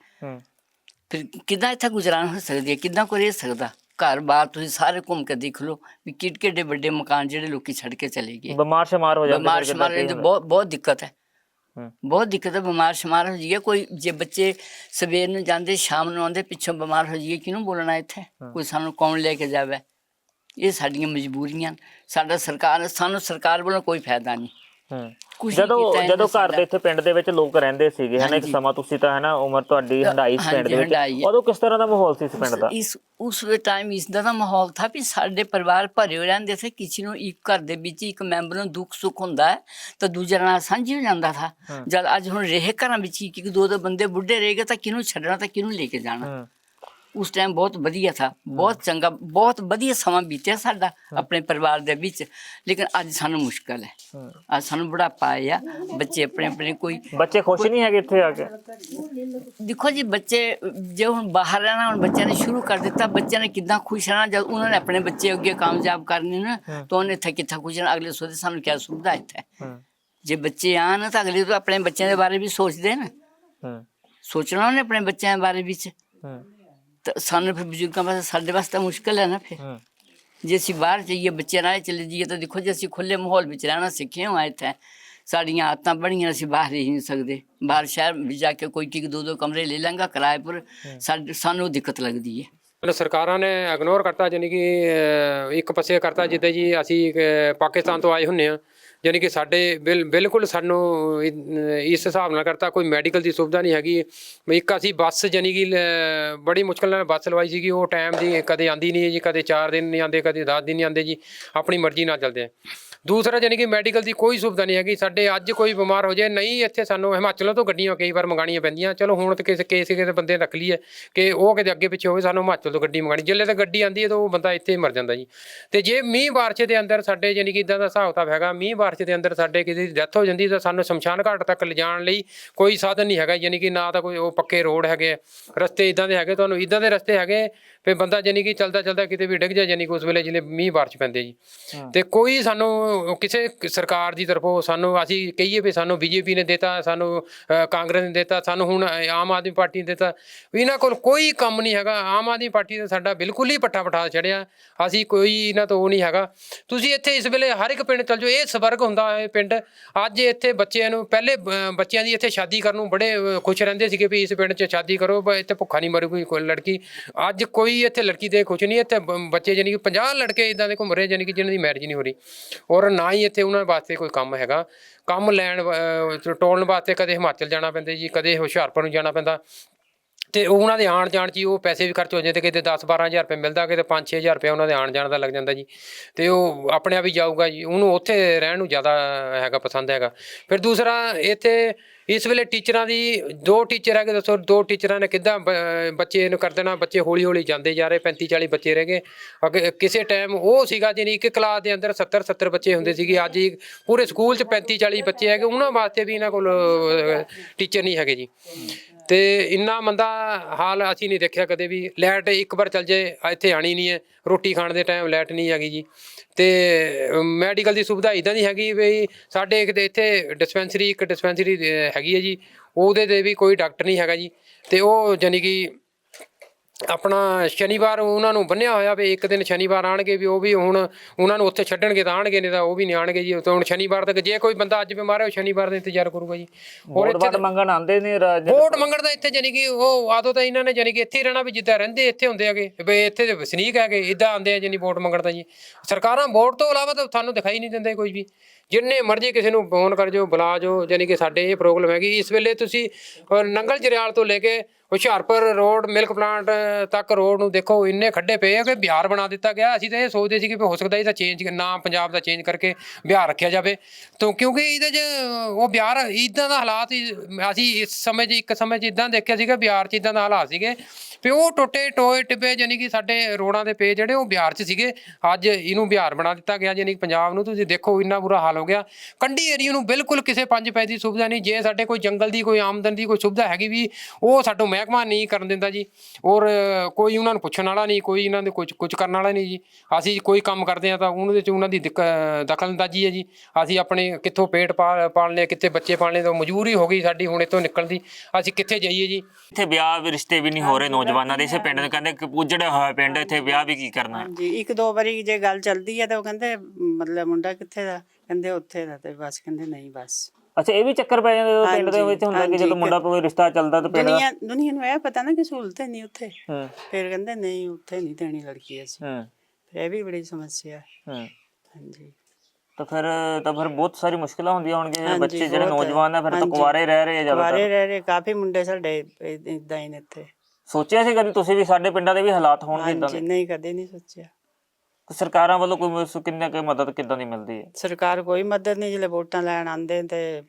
ਫਿਰ ਕਿੱਦਾਂ ਇੱਥੇ ਗੁਜ਼ਾਰਨ ਹੋ ਸਕਦੀ ਹੈ? ਕਿੱਦਾਂ ਕੋਈ ਰਹਿ ਸਕਦਾ? ਘਰ ਬਾਹਰ ਤੁਸੀਂ ਸਾਰੇ ਘੁੰਮ ਕੇ ਦੇਖ ਲਓ ਵੀ ਕਿੱਡ ਕਿੱਡੇ ਵੱਡੇ ਮਕਾਨ ਜਿਹੜੇ ਲੋਕੀ ਛੱਡ ਕੇ ਚਲੇ ਗਏ। ਬਿਮਾਰ ਸ਼ਮਾਰ ਹੋ ਜਾਂਦੇ ਬਿਮਾਰ ਸ਼ਮਾਰ ਕਿੱਦਾਂ ਦੀ ਕੀ ਬਹੁਤ ਬਹੁਤ ਦਿੱਕਤ ਹੈ। ਬਹੁਤ ਦਿੱਕਤ ਹੈ ਬਿਮਾਰ ਸ਼ਮਾਰ ਹੋ ਜਾਈਏ। ਕੋਈ ਜੇ ਬੱਚੇ ਸਵੇਰ ਨੂੰ ਜਾਂਦੇ ਸ਼ਾਮ ਨੂੰ ਆਉਂਦੇ ਪਿੱਛੋਂ ਬਿਮਾਰ ਹੋ ਜਾਈਏ ਕਿਹਨੂੰ ਬੋਲਣਾ ਇੱਥੇ? ਕੋਈ ਸਾਨੂੰ ਕੌਣ ਲੈ ਕੇ ਜਾਵੇ? ਇਹ ਸਾਡੀਆਂ ਮਜਬੂਰੀਆਂ। ਸਾਡਾ ਸਰਕਾਰ ਸਾਨੂੰ ਸਰਕਾਰ ਵੱਲੋਂ ਕੋਈ ਫਾਇਦਾ ਨਹੀਂ। ਹੂੰ ਕੁਛ ਨਹੀਂ ਜਦੋਂ ਕੀਤਾ ਜਦੋਂ ਘਰ। ਦੇ ਇੱਥੇ ਪਿੰਡ ਦੇ ਵਿੱਚ ਲੋਕ ਰਹਿੰਦੇ ਸੀਗੇ ਹਨਾ ਇੱਕ। ਸਮਾਂ ਤੁਸੀਂ ਤਾਂ ਹਨਾ ਉਮਰ ਤੁਹਾਡੀ ਹੰਡਾਈ ਪਿੰਡ ਦੇ ਹਾਂਜੀ, ਵਿੱਚ ਹੈ। ਉਦੋਂ ਕਿਸ ਤਰ੍ਹਾਂ ਦਾ ਮਾਹੌਲ ਸੀ ਇਸ ਪਿੰਡ ਦਾ ਇਸ ਉਸ ਵੇ ਟਾਈਮ ਇਸ ਦਾ ਤਾਂ ਮਾਹੌਲ ਥਾ ਵੀ ਸਾਡੇ ਪਰਿਵਾਰ ਭਰੇ ਹੋਏ ਰਹਿੰਦੇ ਸੀ ਕਿਸੇ ਨੂੰ ਇੱਕ ਘਰ ਦੇ ਵਿੱਚ ਇੱਕ ਮੈਂਬਰ ਨੂੰ ਦੁੱਖ ਸੁੱਖ ਹੁੰਦਾ ਹੈ ਤਾਂ ਦੂਜੇ ਨਾਲ ਸਾਂਝੀ ਹੋ ਜਾਂਦਾ ਥਾ ਜਦ ਅੱਜ ਹੁਣ ਰਹੇ ਘਰਾਂ ਵਿੱਚ ਇੱਕ ਇੱਕ ਦੋ ਦੋ ਬੰਦੇ ਬੁੱਢੇ ਰਹਿ ਗਏ ਤਾਂ ਕਿਹਨੂੰ ਛੱਡਣਾ ਤਾਂ ਕਿਹਨੂੰ ਲੈ ਕੇ ਜਾਣਾ ਹੂੰ ਉਸ ਟਾਈਮ ਬਹੁਤ ਵਧੀਆ ਥਾ ਬਹੁਤ ਚੰਗਾ ਬਹੁਤ ਵਧੀਆ ਸਮਾਂ ਬੀਤਿਆ ਸਾਡਾ ਆਪਣੇ ਪਰਿਵਾਰ ਦੇ ਵਿੱਚ ਲੇਕਿਨ ਅੱਜ ਸਾਨੂੰ ਮੁਸ਼ਕਲ ਹੈ। ਅੱਜ ਸਾਨੂੰ ਬੁਢਾਪਾ ਆਇਆ ਬੱਚੇ ਆਪਣੇ ਆਪਣੇ ਕੋਈ ਬੱਚੇ ਖੁਸ਼ ਨਹੀਂ ਹੈਗੇ ਇੱਥੇ ਆ ਕੇ ਦੇਖੋ ਜੀ ਬੱਚੇ ਜੇ ਹੁਣ ਬਾਹਰ ਰਹਿਣਾ ਹੁਣ ਬੱਚਿਆਂ ਨੇ ਸ਼ੁਰੂ ਕਰ ਦਿੱਤਾ ਬੱਚਿਆਂ ਨੇ ਕਿੱਦਾਂ ਖੁਸ਼ ਰਹਿਣਾ ਜਦ ਉਹਨਾਂ ਨੇ ਆਪਣੇ ਬੱਚੇ ਅੱਗੇ ਕਾਮਯਾਬ ਕਰਨੇ ਨਾ ਤਾਂ ਉਹਨੇ ਇੱਥੇ ਕਿੱਥਾ ਖੁਸ਼ ਰਹਿਣਾ ਅਗਲੇ ਸੋਚਦੇ ਸਾਨੂੰ ਕੀ ਸੁਵਿਧਾ ਇੱਥੇ ਜੇ ਬੱਚੇ ਆਣ ਤਾਂ ਅਗਲੇ ਤਾਂ ਆਪਣੇ ਬੱਚਿਆਂ ਦੇ ਬਾਰੇ ਵੀ ਸੋਚਦੇ ਨੇ ਸੋਚਣਾ ਉਹਨੇ ਆਪਣੇ ਬੱਚਿਆਂ ਬਾਰੇ ਵਿੱਚ ਤਾਂ ਸਾਨੂੰ ਫਿਰ ਬਜ਼ੁਰਗਾਂ ਵਾਸਤੇ ਸਾਡੇ ਵਾਸਤੇ ਮੁਸ਼ਕਲ ਹੈ ਨਾ ਫਿਰ। ਹੂੰ। ਜੇ ਅਸੀਂ ਬਾਹਰ ਜਾਈਏ ਬੱਚੇ ਨਾਲ ਚਲੇ ਜਾਈਏ ਤਾਂ ਦੇਖੋ ਜੇ ਅਸੀਂ ਖੁੱਲੇ ਮਾਹੌਲ ਵਿੱਚ ਰਹਿਣਾ ਸਿੱਖੇ ਹਾਂ ਇੱਥੇ ਸਾਡੀਆਂ ਆਦਤਾਂ ਬਣੀਆਂ ਅਸੀਂ ਬਾਹਰ ਰਹਿ ਨਹੀਂ ਸਕਦੇ। ਬਾਹਰ ਸ਼ਹਿਰ ਵਿੱਚ ਜਾ ਕੇ ਕੋਈ ਇੱਕ ਦੋ ਦੋ ਕਮਰੇ ਲੈ ਲਾਂਗਾ ਕਿਰਾਏ ਪਰ ਸਾਡੇ ਸਾਨੂੰ ਦਿੱਕਤ ਲੱਗਦੀ ਹੈ। ਮਤਲਬ ਸਰਕਾਰਾਂ ਨੇ ਇਗਨੋਰ ਕਰਤਾ ਯਾਨੀ ਕਿ ਇੱਕ ਪਾਸੇ ਕਰਤਾ ਜਿੱਦਾਂ ਜੀ ਅਸੀਂ ਪਾਕਿਸਤਾਨ ਤੋਂ ਆਏ ਹੁੰਨੇ ਆ ਯਾਨੀ ਕਿ ਸਾਡੇ ਬਿਲ- ਬਿਲਕੁਲ ਸਾਨੂੰ ਇਸ ਹਿਸਾਬ ਨਾਲ ਕਰਤਾ, ਕੋਈ ਮੈਡੀਕਲ ਦੀ ਸੁਵਿਧਾ ਨਹੀਂ ਹੈਗੀ। ਇੱਕ ਅਸੀਂ ਬੱਸ ਯਾਨੀ ਕਿ ਬੜੀ ਮੁਸ਼ਕਲ ਨਾਲ ਬੱਸ ਲਵਾਈ ਸੀਗੀ, ਉਹ ਟਾਈਮ ਦੀ ਕਦੇ ਆਂਦੀ ਨਹੀਂ ਜੀ, ਕਦੇ 4 ਦਿਨ ਨਹੀਂ ਆਉਂਦੇ, ਕਦੇ 10 ਦਿਨ ਨਹੀਂ ਆਉਂਦੇ ਜੀ, ਆਪਣੀ ਮਰਜ਼ੀ ਨਾਲ ਚੱਲਦੇ ਆ। ਦੂਸਰਾ ਯਾਨੀ ਕਿ ਮੈਡੀਕਲ ਦੀ ਕੋਈ ਸੁਵਿਧਾ ਨਹੀਂ ਹੈਗੀ ਸਾਡੇ ਅੱਜ ਕੋਈ ਬਿਮਾਰ ਹੋ ਜਾਏ ਨਹੀਂ ਇੱਥੇ ਸਾਨੂੰ ਹਿਮਾਚਲੋਂ ਤੋਂ ਗੱਡੀਆਂ ਕਈ ਵਾਰ ਮੰਗਾਣੀਆਂ ਪੈਂਦੀਆਂ। ਚਲੋ ਹੁਣ ਤੇ ਕਿਸੇ ਕੇਸ ਕਿਸੇ ਬੰਦੇ ਰੱਖ ਲਈਏ ਕਿ ਉਹ ਕਿਤੇ ਅੱਗੇ ਪਿੱਛੇ ਹੋਵੇ ਸਾਨੂੰ ਹਿਮਾਚਲ ਤੋਂ ਗੱਡੀ ਮੰਗਾਣੀ ਜਿੱਲੇ ਤੇ ਗੱਡੀ ਆਂਦੀ ਹੈ ਤਾਂ ਉਹ ਬੰਦਾ ਇੱਥੇ ਹੀ ਮਰ ਜਾਂਦਾ ਜੀ। ਤੇ ਜੇ ਮੀਂਹ ਬਾਰਿਸ਼ ਦੇ ਅੰਦਰ ਸਾਡੇ ਯਾਨੀ ਕਿ ਇਦਾਂ ਦਾ ਹਿਸਾਬ ਕਿਤਾਬ ਹੈਗਾ ਮੀਂਹ ਬਾਰਿਸ਼ ਦੇ ਅੰਦਰ ਸਾਡੇ ਕਿਸੇ ਦੀ ਡੈਥ ਹੋ ਜਾਂਦੀ ਤਾਂ ਸਾਨੂੰ ਸ਼ਮਸ਼ਾਨ ਘਾਟ ਤੱਕ ਲਿਜਾਣ ਲਈ ਕੋਈ ਸਾਧਨ ਨਹੀਂ ਹੈਗਾ। ਯਾਨੀ ਕਿ ਨਾ ਤਾਂ ਕੋਈ ਉਹ ਪੱਕੇ ਰੋਡ ਹੈਗੇ ਆ, ਰਸਤੇ ਇਦਾਂ ਦੇ ਹੈਗੇ ਤੁਹਾਨੂੰ ਇਦਾਂ ਦੇ ਰਸਤੇ ਹੈਗੇ ਫੇ ਬੰਦਾ ਯਾਨੀ ਕਿ ਚਲਦਾ ਚਲਦਾ ਕਿਤੇ ਵੀ ਡਿੱਗ ਜਾ ਯਾਨੀ ਕਿ ਉਸ ਵੇਲੇ ਜਿਲੇ ਮੀਂਹ ਬਾਰਿਸ਼ ਪੈਂਦੇ ਜੀ। ਤੇ ਕੋਈ ਸਾਨੂੰ ਕਿਸੇ ਸਰਕਾਰ ਦੀ ਤਰਫੋਂ ਸਾਨੂੰ ਅਸੀਂ ਕਹੀਏ ਵੀ ਸਾਨੂੰ ਬੀਜੇਪੀ ਨੇ ਦਿੱਤਾ ਸਾਨੂੰ ਕਾਂਗਰਸ ਨੇ ਦਿੱਤਾ ਸਾਨੂੰ ਹੁਣ ਆਮ ਆਦਮੀ ਪਾਰਟੀ ਨੇ ਦਿੱਤਾ। ਇਹਨਾਂ ਕੋਲ ਕੋਈ ਕੰਮ ਨਹੀਂ ਹੈਗਾ। ਆਮ ਆਦਮੀ ਪਾਰਟੀ ਨੇ ਸਾਡਾ ਬਿਲਕੁਲ ਹੀ ਪੱਠਾ ਪਠਾ ਛੜਿਆ ਅਸੀਂ ਕੋਈ ਇਹਨਾਂ ਤੋਂ ਉਹ ਨਹੀਂ ਹੈਗਾ। ਤੁਸੀਂ ਇੱਥੇ ਇਸ ਵੇਲੇ ਹਰ ਇੱਕ ਪਿੰਡ ਚਲ ਜਾਓ। ਇਹ ਸਵਰਗ ਹੁੰਦਾ ਹੈ ਪਿੰਡ। ਅੱਜ ਇੱਥੇ ਬੱਚਿਆਂ ਨੂੰ ਪਹਿਲੇ ਬੱਚਿਆਂ ਦੀ ਇੱਥੇ ਸ਼ਾਦੀ ਕਰਨ ਨੂੰ ਬੜੇ ਖੁਸ਼ ਰਹਿੰਦੇ ਸੀਗੇ ਵੀ ਇਸ ਪਿੰਡ 'ਚ ਸ਼ਾਦੀ ਕਰੋ ਇੱਥੇ ਭੁੱਖਾ ਨਹੀਂ ਮਰੂਗੀ ਕੋਈ ਲੜਕੀ। ਅੱਜ ਕੋਈ ਇੱਥੇ ਲੜਕੀ ਦੇ ਖੁਸ਼ ਨਹੀਂ ਇੱਥੇ ਬ- ਬੱਚੇ ਜਾਨੀ ਕਿ 50 ਲੜਕੇ ਇਦਾਂ ਦੇ ਘੁੰਮ ਰਹੇ ਜਾਨੀ ਕਿ ਜਿਨ੍ਹਾਂ ਦੀ ਮੈਰਿਜ ਨਹੀਂ ਹੋ ਰਹੀ। ਔਰ ਨਾ ਹੀ ਇੱਥੇ ਉਹਨਾਂ ਵਾਸਤੇ ਕੋਈ ਕੰਮ ਹੈਗਾ। ਕੰਮ ਲੈਣ ਅ, ਟੋਲਣ ਵਾਸਤੇ ਕਦੇ ਹਿਮਾਚਲ ਜਾਣਾ ਪੈਂਦਾ ਜੀ ਕਦੇ ਹੁਸ਼ਿਆਰਪੁਰ ਨੂੰ ਜਾਣਾ ਪੈਂਦਾ। ਤੇ ਉਹ ਉਹਨਾਂ ਦੇ ਆਣ ਜਾਣ ਚ ਹੀ ਉਹ ਪੈਸੇ ਵੀ ਖਰਚ ਹੋ ਜਾਂਦੇ ਕਿਤੇ 10 12000 ਰੁਪਏ ਮਿਲਦਾ ਕਿਤੇ 5 6000 ਰੁਪਏ ਉਹਨਾਂ ਦੇ ਆਣ ਜਾਣ ਦਾ ਲੱਗ ਜਾਂਦਾ ਜੀ। ਤੇ ਉਹ ਆਪਣੇ ਆਪ ਹੀ ਜਾਊਗਾ ਜੀ। ਉਹਨੂੰ ਉੱਥੇ ਰਹਿਣ ਨੂੰ ਜ਼ਿਆਦਾ ਹੈਗਾ ਪਸੰਦ ਹੈਗਾ। ਫਿਰ ਦੂਸਰਾ ਇੱਥੇ ਇਸ ਵੇਲੇ ਟੀਚਰਾਂ ਦੀ, ਦੋ ਟੀਚਰ ਹੈਗੇ, ਦੱਸੋ, ਦੋ ਟੀਚਰਾਂ ਨੇ ਕਿੱਦਾਂ ਬ- ਬੱਚੇ ਨੂੰ ਕਰ ਦੇਣਾ, ਬੱਚੇ ਹੌਲੀ ਹੌਲੀ ਜਾਂਦੇ ਜਾ ਰਹੇ 35 40 ਬੱਚੇ ਰਹਿ ਗਏ। ਅੱਗੇ, ਕਿਸੇ ਟਾਈਮ ਉਹ ਸੀਗਾ ਜਿਹਨੀ ਇੱਕ ਕਲਾਸ ਦੇ ਅੰਦਰ 70 70 ਬੱਚੇ ਹੁੰਦੇ ਸੀਗੇ। ਅੱਜ ਹੀ ਪੂਰੇ ਸਕੂਲ 'ਚ 35 40 ਬੱਚੇ ਹੈਗੇ, ਉਹਨਾਂ ਵਾਸਤੇ ਵੀ ਇਹਨਾਂ ਕੋਲ ਟੀਚਰ ਨਹੀਂ ਹੈਗੇ ਜੀ। ਤੇ ਇੰਨਾ ਮੰਦਾ ਹਾਲ ਅਸੀਂ ਨਹੀਂ ਦੇਖਿਆ ਕਦੇ ਵੀ। ਲਾਈਟ ਇੱਕ ਵਾਰ ਚੱਲ ਜੇ ਇੱਥੇ ਆਣੀ ਨਹੀਂ ਹੈ। ਰੋਟੀ ਖਾਣ ਦੇ ਟਾਈਮ ਲਾਈਟ ਨਹੀਂ ਹੈਗੀ ਜੀ। ਤੇ ਮੈਡੀਕਲ ਦੀ ਸੁਵਿਧਾ ਇਦਾਂ ਦੀ ਹੈਗੀ ਵੀ ਸਾਡੇ ਕਿਤੇ ਇੱਥੇ ਡਿਸਪੈਂਸਰੀ ਇੱਕ ਡਿਸਪੈਂਸਰੀ ਹੈਗੀ ਹੈ ਜੀ। ਉਹਦੇ ਤੇ ਵੀ ਕੋਈ ਡਾਕਟਰ ਨਹੀਂ ਹੈਗਾ ਜੀ। ਤੇ ਉਹ ਜਾਨੀ ਕਿ ਆਪਣਾ ਸ਼ਨੀਵਾਰ ਉਹਨਾਂ ਨੂੰ ਬੰਨਿਆ ਹੋਇਆ ਵੀ ਇੱਕ ਦਿਨ ਸ਼ਨੀਵਾਰ ਆਣਗੇ ਵੀ ਉਹ ਵੀ ਹੁਣ ਉਹਨਾਂ ਨੂੰ ਉੱਥੇ ਛੱਡਣਗੇ ਤਾਂ ਆਣਗੇ ਨਹੀਂ ਤਾਂ ਉਹ ਵੀ ਨਹੀਂ ਆਣਗੇ ਜੀ। ਤਾਂ ਹੁਣ ਸ਼ਨੀਵਾਰ ਤੱਕ ਜੇ ਕੋਈ ਬੰਦਾ ਅੱਜ ਬਿਮਾਰ ਹੈ ਉਹ ਸ਼ਨੀਵਾਰ ਦਾ ਇੰਤਜ਼ਾਰ ਕਰੂਗਾ ਜੀ। ਹੋਰ ਵੋਟ ਵਾਟ ਮੰਗਣ ਆਉਂਦੇ ਨੇ ਰਾਜ- ਵੋਟ ਮੰਗਣ ਦਾ ਇੱਥੇ ਜਾਨੀ ਕਿ ਉਹ ਆਦੋ ਤਾਂ ਇਹਨਾਂ ਨੇ ਜਾਨੀ ਕਿ ਇੱਥੇ ਰਹਿਣਾ ਵੀ ਜਿੱਦਾਂ ਰਹਿੰਦੇ ਇੱਥੇ ਹੁੰਦੇ ਹੈਗੇ। ਵੀ ਇੱਥੇ ਦੇ ਵਸਨੀਕ ਹੈਗੇ ਇਦਾਂ ਆਉਂਦੇ ਆ ਜਾਨੀ ਵੋਟ ਮੰਗਣ ਦਾ ਜੀ। ਸਰਕਾਰਾਂ ਵੋਟ ਤੋਂ ਇਲਾਵਾ ਤਾਂ ਤੁਹਾਨੂੰ ਦਿਖਾਈ ਨਹੀਂ ਦਿੰਦੇ ਕੋਈ ਵੀ। ਜਿੰਨੇ ਮਰਜ਼ੀ ਕਿਸੇ ਨੂੰ ਫੋਨ ਕਰ ਜੋ ਬੁਲਾ ਜੋ ਜਾਨੀ ਕਿ ਸਾਡੇ ਇਹ ਪ੍ਰੋਬਲਮ ਹੈਗੀ। ਇਸ ਵੇਲੇ ਤੁਸੀਂ ਨੰਗਲ ਜਰਿਆਲ ਤੋਂ ਲੈ ਕੇ ਹੁਸ਼ਿਆਰਪੁਰ ਰੋਡ, ਮਿਲਕ ਪਲਾਂਟ ਤੱਕ ਰੋਡ ਨੂੰ ਦੇਖੋ, ਇੰਨੇ ਖੱਡੇ ਪਏ ਆ ਕਿ ਬਿਹਾਰ ਬਣਾ ਦਿੱਤਾ ਗਿਆ। ਅਸੀਂ ਤਾਂ ਇਹ ਸੋਚਦੇ ਸੀ ਕਿ ਵੀ ਹੋ ਸਕਦਾ ਇਹਦਾ ਚੇਂਜ ਨਾਮ ਪੰਜਾਬ ਦਾ ਚੇਂਜ ਕਰਕੇ ਬਿਹਾਰ ਰੱਖਿਆ ਜਾਵੇ। ਤੋਂ ਕਿਉਂਕਿ ਇਹਦੇ 'ਚ ਉਹ ਬਿਹਾਰ ਇਦਾਂ ਦਾ ਹਾਲਾਤ ਹੀ- ਅਸੀਂ ਇਸ ਸਮੇਂ 'ਚ, ਇੱਕ ਸਮੇਂ 'ਚ ਇਦਾਂ ਦੇਖਿਆ ਸੀਗਾ, ਬਿਹਾਰ 'ਚ ਇਦਾਂ ਦਾ ਹਾਲਾਤ ਸੀਗੇ। ਵੀ ਉਹ ਟੁੱਟੇ, ਟੋਏ ਟਿੱਬੇ ਜਾਨੀ ਕਿ ਸਾਡੇ ਰੋਡਾਂ ਦੇ ਪੇ ਜਿਹੜੇ ਉਹ ਬਿਹਾਰ 'ਚ ਸੀਗੇ। ਅੱਜ ਇਹਨੂੰ ਬਿਹਾਰ ਬਣਾ ਦਿੱਤਾ ਗਿਆ ਜਾਨੀ ਕਿ ਪੰਜਾਬ ਨੂੰ। ਤੁਸੀਂ ਦੇਖੋ, ਇੰਨਾ ਬੁਰਾ ਹਾਲ ਹੋ ਗਿਆ। ਕੰਢੀ ਏਰੀਆ ਨੂੰ ਬਿਲਕੁਲ ਕਿਸੇ ਪੰਜ ਪੈ ਦੀ ਸੁਵਿਧਾ ਨਹੀਂ। ਜੇ ਸਾਡੇ ਕੋਈ ਜੰਗਲ ਦੀ, ਕੋਈ ਆਮਦਨ ਦੀ ਕੋਈ ਸੁਵਿਧਾ ਹੈਗੀ ਵੀ, ਉਹ ਸਾਡੋਂ ਮਹਿਕਮਾ ਨਹੀਂ ਕਰਨ ਦਿੰਦਾ ਜੀ। ਔਰ ਕੋਈ ਉਹਨਾਂ ਨੂੰ ਪੁੱਛਣ ਵਾਲਾ ਨਹੀਂ ਕੋਈ ਇਹਨਾਂ ਦੇ ਕੁਝ ਕੁਝ ਕਰਨ ਵਾਲਾ ਨਹੀਂ ਜੀ। ਅਸੀਂ ਕੋਈ ਕੰਮ ਕਰਦੇ ਆ ਤਾਂ ਉਹਨਾਂ ਦੇ ਚ ਉਹਨਾਂ ਦੀ ਦਖਲਅੰਦਾਜ਼ੀ ਹੈ ਜੀ। ਅਸੀਂ ਆਪਣੇ ਕਿੱਥੋਂ ਪੇਟ ਪਾ- ਪਾਲਣੇ ਕਿੱਥੇ ਬੱਚੇ ਪਾਲਣੇ ਤੋਂ ਮਜਬੂਰੀ ਹੋ ਗਈ ਸਾਡੀ ਹੁਣ ਇੱਥੋਂ ਨਿਕਲਣ ਦੀ ਅਸੀਂ ਕਿੱਥੇ ਜਾਈਏ ਜੀ? ਇੱਥੇ ਵਿਆਹ ਵੀ ਰਿਸ਼ਤੇ ਵੀ ਨਹੀਂ ਹੋ ਰਹੇ ਨੌਜਵਾਨਾਂ ਦੇ। ਇਸੇ ਪਿੰਡ ਨੂੰ ਕਹਿੰਦੇ ਕਿ ਉਜੜਿਆ ਹੋਇਆ ਪਿੰਡ ਇੱਥੇ ਵਿਆਹ ਵੀ ਕੀ ਕਰਨਾ ਹਾਂਜੀ ਇੱਕ ਦੋ ਵਾਰੀ ਜੇ ਗੱਲ ਚੱਲਦੀ ਹੈ ਤਾਂ ਉਹ ਕਹਿੰਦੇ ਮਤਲਬ ਮੁੰਡਾ ਕਿੱਥੇ ਦਾ? ਕਹਿੰਦੇ ਉੱਥੇ ਦਾ ਤੇ ਬਸ ਕਹਿੰਦੇ ਨਹੀਂ ਬਸ। ਅੱਛਾ ਇਹ ਵੀ ਚੱਕਰ ਪੈ ਜਾਂਦਾ ਜਦੋਂ ਪਿੰਡ ਦੇ ਵਿੱਚ ਹੁੰਦਾ ਕਿ ਜਦੋਂ ਮੁੰਡਾ ਕੋਈ ਰਿਸ਼ਤਾ ਚੱਲਦਾ ਤਾਂ ਪਿੰਡ ਦੁਨੀਆ ਦੁਨੀਆ ਨੂੰ ਇਹ ਪਤਾ ਨਾ ਕਿ ਸਹੂਲਤ ਨਹੀਂ ਉੱਥੇ। ਹੂੰ। ਫਿਰ ਕਹਿੰਦੇ ਨਹੀਂ ਉੱਥੇ ਨਹੀਂ ਦੇਣੀ ਲੜਕੀ ਅਸੀਂ। ਹੂੰ। ਫਿਰ ਇਹ ਵੀ ਬੜੀ ਸਮੱਸਿਆ ਹੈ। ਹੂੰ। ਹਾਂਜੀ। ਤਾਂ ਫਿਰ ਤਾਂ ਫਿਰ ਬਹੁਤ ਸਾਰੀ ਮੁਸ਼ਕਲਾਂ ਹੁੰਦੀਆਂ ਹੋਣਗੀਆਂ ਜਿਹੜੇ ਬੱਚੇ ਜਿਹੜੇ। ਨੌਜਵਾਨ ਆ ਫਿਰ ਤਾਂ। ਕੁਆਰੇ ਰਹਿ ਰਹੇ ਆ ਜ਼ਿਆਦਾਤਰ। ਰਹਿ ਰਹੇ ਕਾਫੀ ਮੁੰਡੇ ਸਾਡੇ ਇਦਾਂ ਹੀ ਨੇ ਇੱਥੇ। ਸੋਚਿਆ ਸੀ ਕਦੀ ਤੁਸੀਂ ਵੀ ਸਾਡੇ ਪਿੰਡਾਂ ਦੇ ਵੀ ਹਾਲਾਤ ਹੋਣਗੇ ਇਦਾਂ ਦੇ? ਨਹੀਂ ਕਦੇ ਨਹੀਂ ਸੋਚਿਆ। ਸਰਕਾਰਾਂ ਵੱਲੋਂ ਕੋਈ ਮਸ- ਕਿੰਨਾ ਕੁ ਮਦਦ ਕਿੱਦਾਂ ਦੀ ਮਿਲਦੀ ਹੈ? ਸਰਕਾਰ ਕੋਈ ਮਦਦ ਨਹੀਂ ਜਿਹੜੇ ਵੋਟਾਂ ਲੈਣ ਆਉਂਦੇ ਤੇ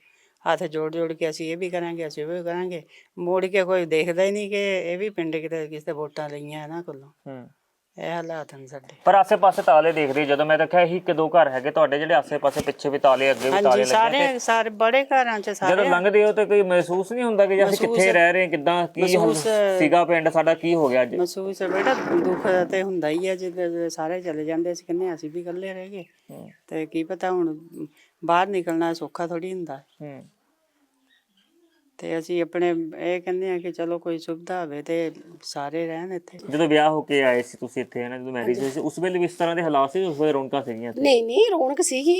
ਹੱਥ ਜੋੜ ਜੋੜ ਕੇ ਅਸੀਂ ਇਹ ਵੀ ਕਰਾਂਗੇ ਅਸੀਂ ਉਹ ਵੀ ਕਰਾਂਗੇ। ਮੋੜ ਕੇ ਕੋਈ ਦੇਖਦਾ ਹੀ ਨਹੀਂ ਕਿ ਇਹ ਵੀ ਪਿੰਡ ਕਿਤੇ ਕਿਸੇ ਦੇ ਵੋਟਾਂ ਲਈਆਂ ਇਹਨਾਂ ਕੋਲੋਂ। ਹੂੰ। ਇਹ ਹਾਲਾਤ ਹਨ ਸਾਡੇ। ਪਰ ਆਸੇ-ਪਾਸੇ ਤਾਲੇ ਦੇਖਦੇ ਜਦੋਂ ਮੈਂ ਦੇਖਿਆ ਇਹੀ ਕਿ ਦੋ ਘਰ ਹੈਗੇ ਤੁਹਾਡੇ ਜਿਹੜੇ ਆਸੇ-ਪਾਸੇ ਪਿੱਛੇ ਵੀ ਤਾਲੇ ਅੱਗੇ ਵੀ ਤਾਲੇ ਹਾਂਜੀ ਲੱਗੇ ਸਾਰੇ ਸਾਰੇ ਬੜੇ ਘਰਾਂ ਚ ਜਦੋਂ ਸਾਰੇ ਲੰਘਦੇ ਹੋ ਤਾਂ ਕੋਈ ਮਹਿਸੂਸ ਨਹੀਂ ਹੁੰਦਾ ਕਿ ਅਸੀਂ ਕਿੱਥੇ ਰਹਿ ਰਹੇ ਹਾਂ ਕਿੱਦਾਂ ਕੀ ਹਾਲ ਮਹਿਸੂਸ- ਸੀਗਾ ਪਿੰਡ ਸਾਡਾ ਕੀ ਹੋ ਗਿਆ ਅੱਜ? ਮਹਿਸੂਸ ਹੈ ਬੇਟਾ ਦੁੱਖ ਤੇ ਹੁੰਦਾ ਹੀ ਹੈ ਜਦੋਂ ਸਾਰੇ ਚਲੇ ਜਾਂਦੇ ਅਸੀਂ ਕਹਿੰਦੇ ਹਾਂ ਅਸੀਂ ਵੀ ਇਕੱਲੇ ਰਹਿ ਗਏ। ਹੂੰ। ਤੇ ਕੀ ਪਤਾ ਹੁਣ ਬਾਹਰ ਨਿਕਲਣਾ ਸੌਖਾ ਥੋੜੀ ਹੁੰਦਾ। ਹੂੰ। ਤੇ ਅਸੀਂ ਆਪਣੇ ਇਹ ਕਹਿੰਦੇ ਆ ਕਿ ਚਲੋ ਕੋਈ ਸੁਵਿਧਾ ਹੋਵੇ ਤੇ ਸਾਰੇ ਰਹਿਣ ਇੱਥੇ। ਜਦੋਂ ਵਿਆਹ ਹੋ ਕੇ ਆਏ ਸੀ ਤੁਸੀਂ ਇੱਥੇ ਨਾ ਜਦੋਂ ਮੈਰਿਜ ਹੋਈ ਸੀ ਉਸ ਵੇਲੇ ਵੀ ਇਸ ਤਰ੍ਹਾਂ ਦੇ ਹਾਲਾਤ ਸੀ ਉਸ ਵੇਲੇ ਰੌਣਕਾਂ ਸੀਗੀਆਂ ਇੱਥੇ? ਨਹੀਂ ਨਹੀਂ ਰੌਣਕ ਸੀਗੀ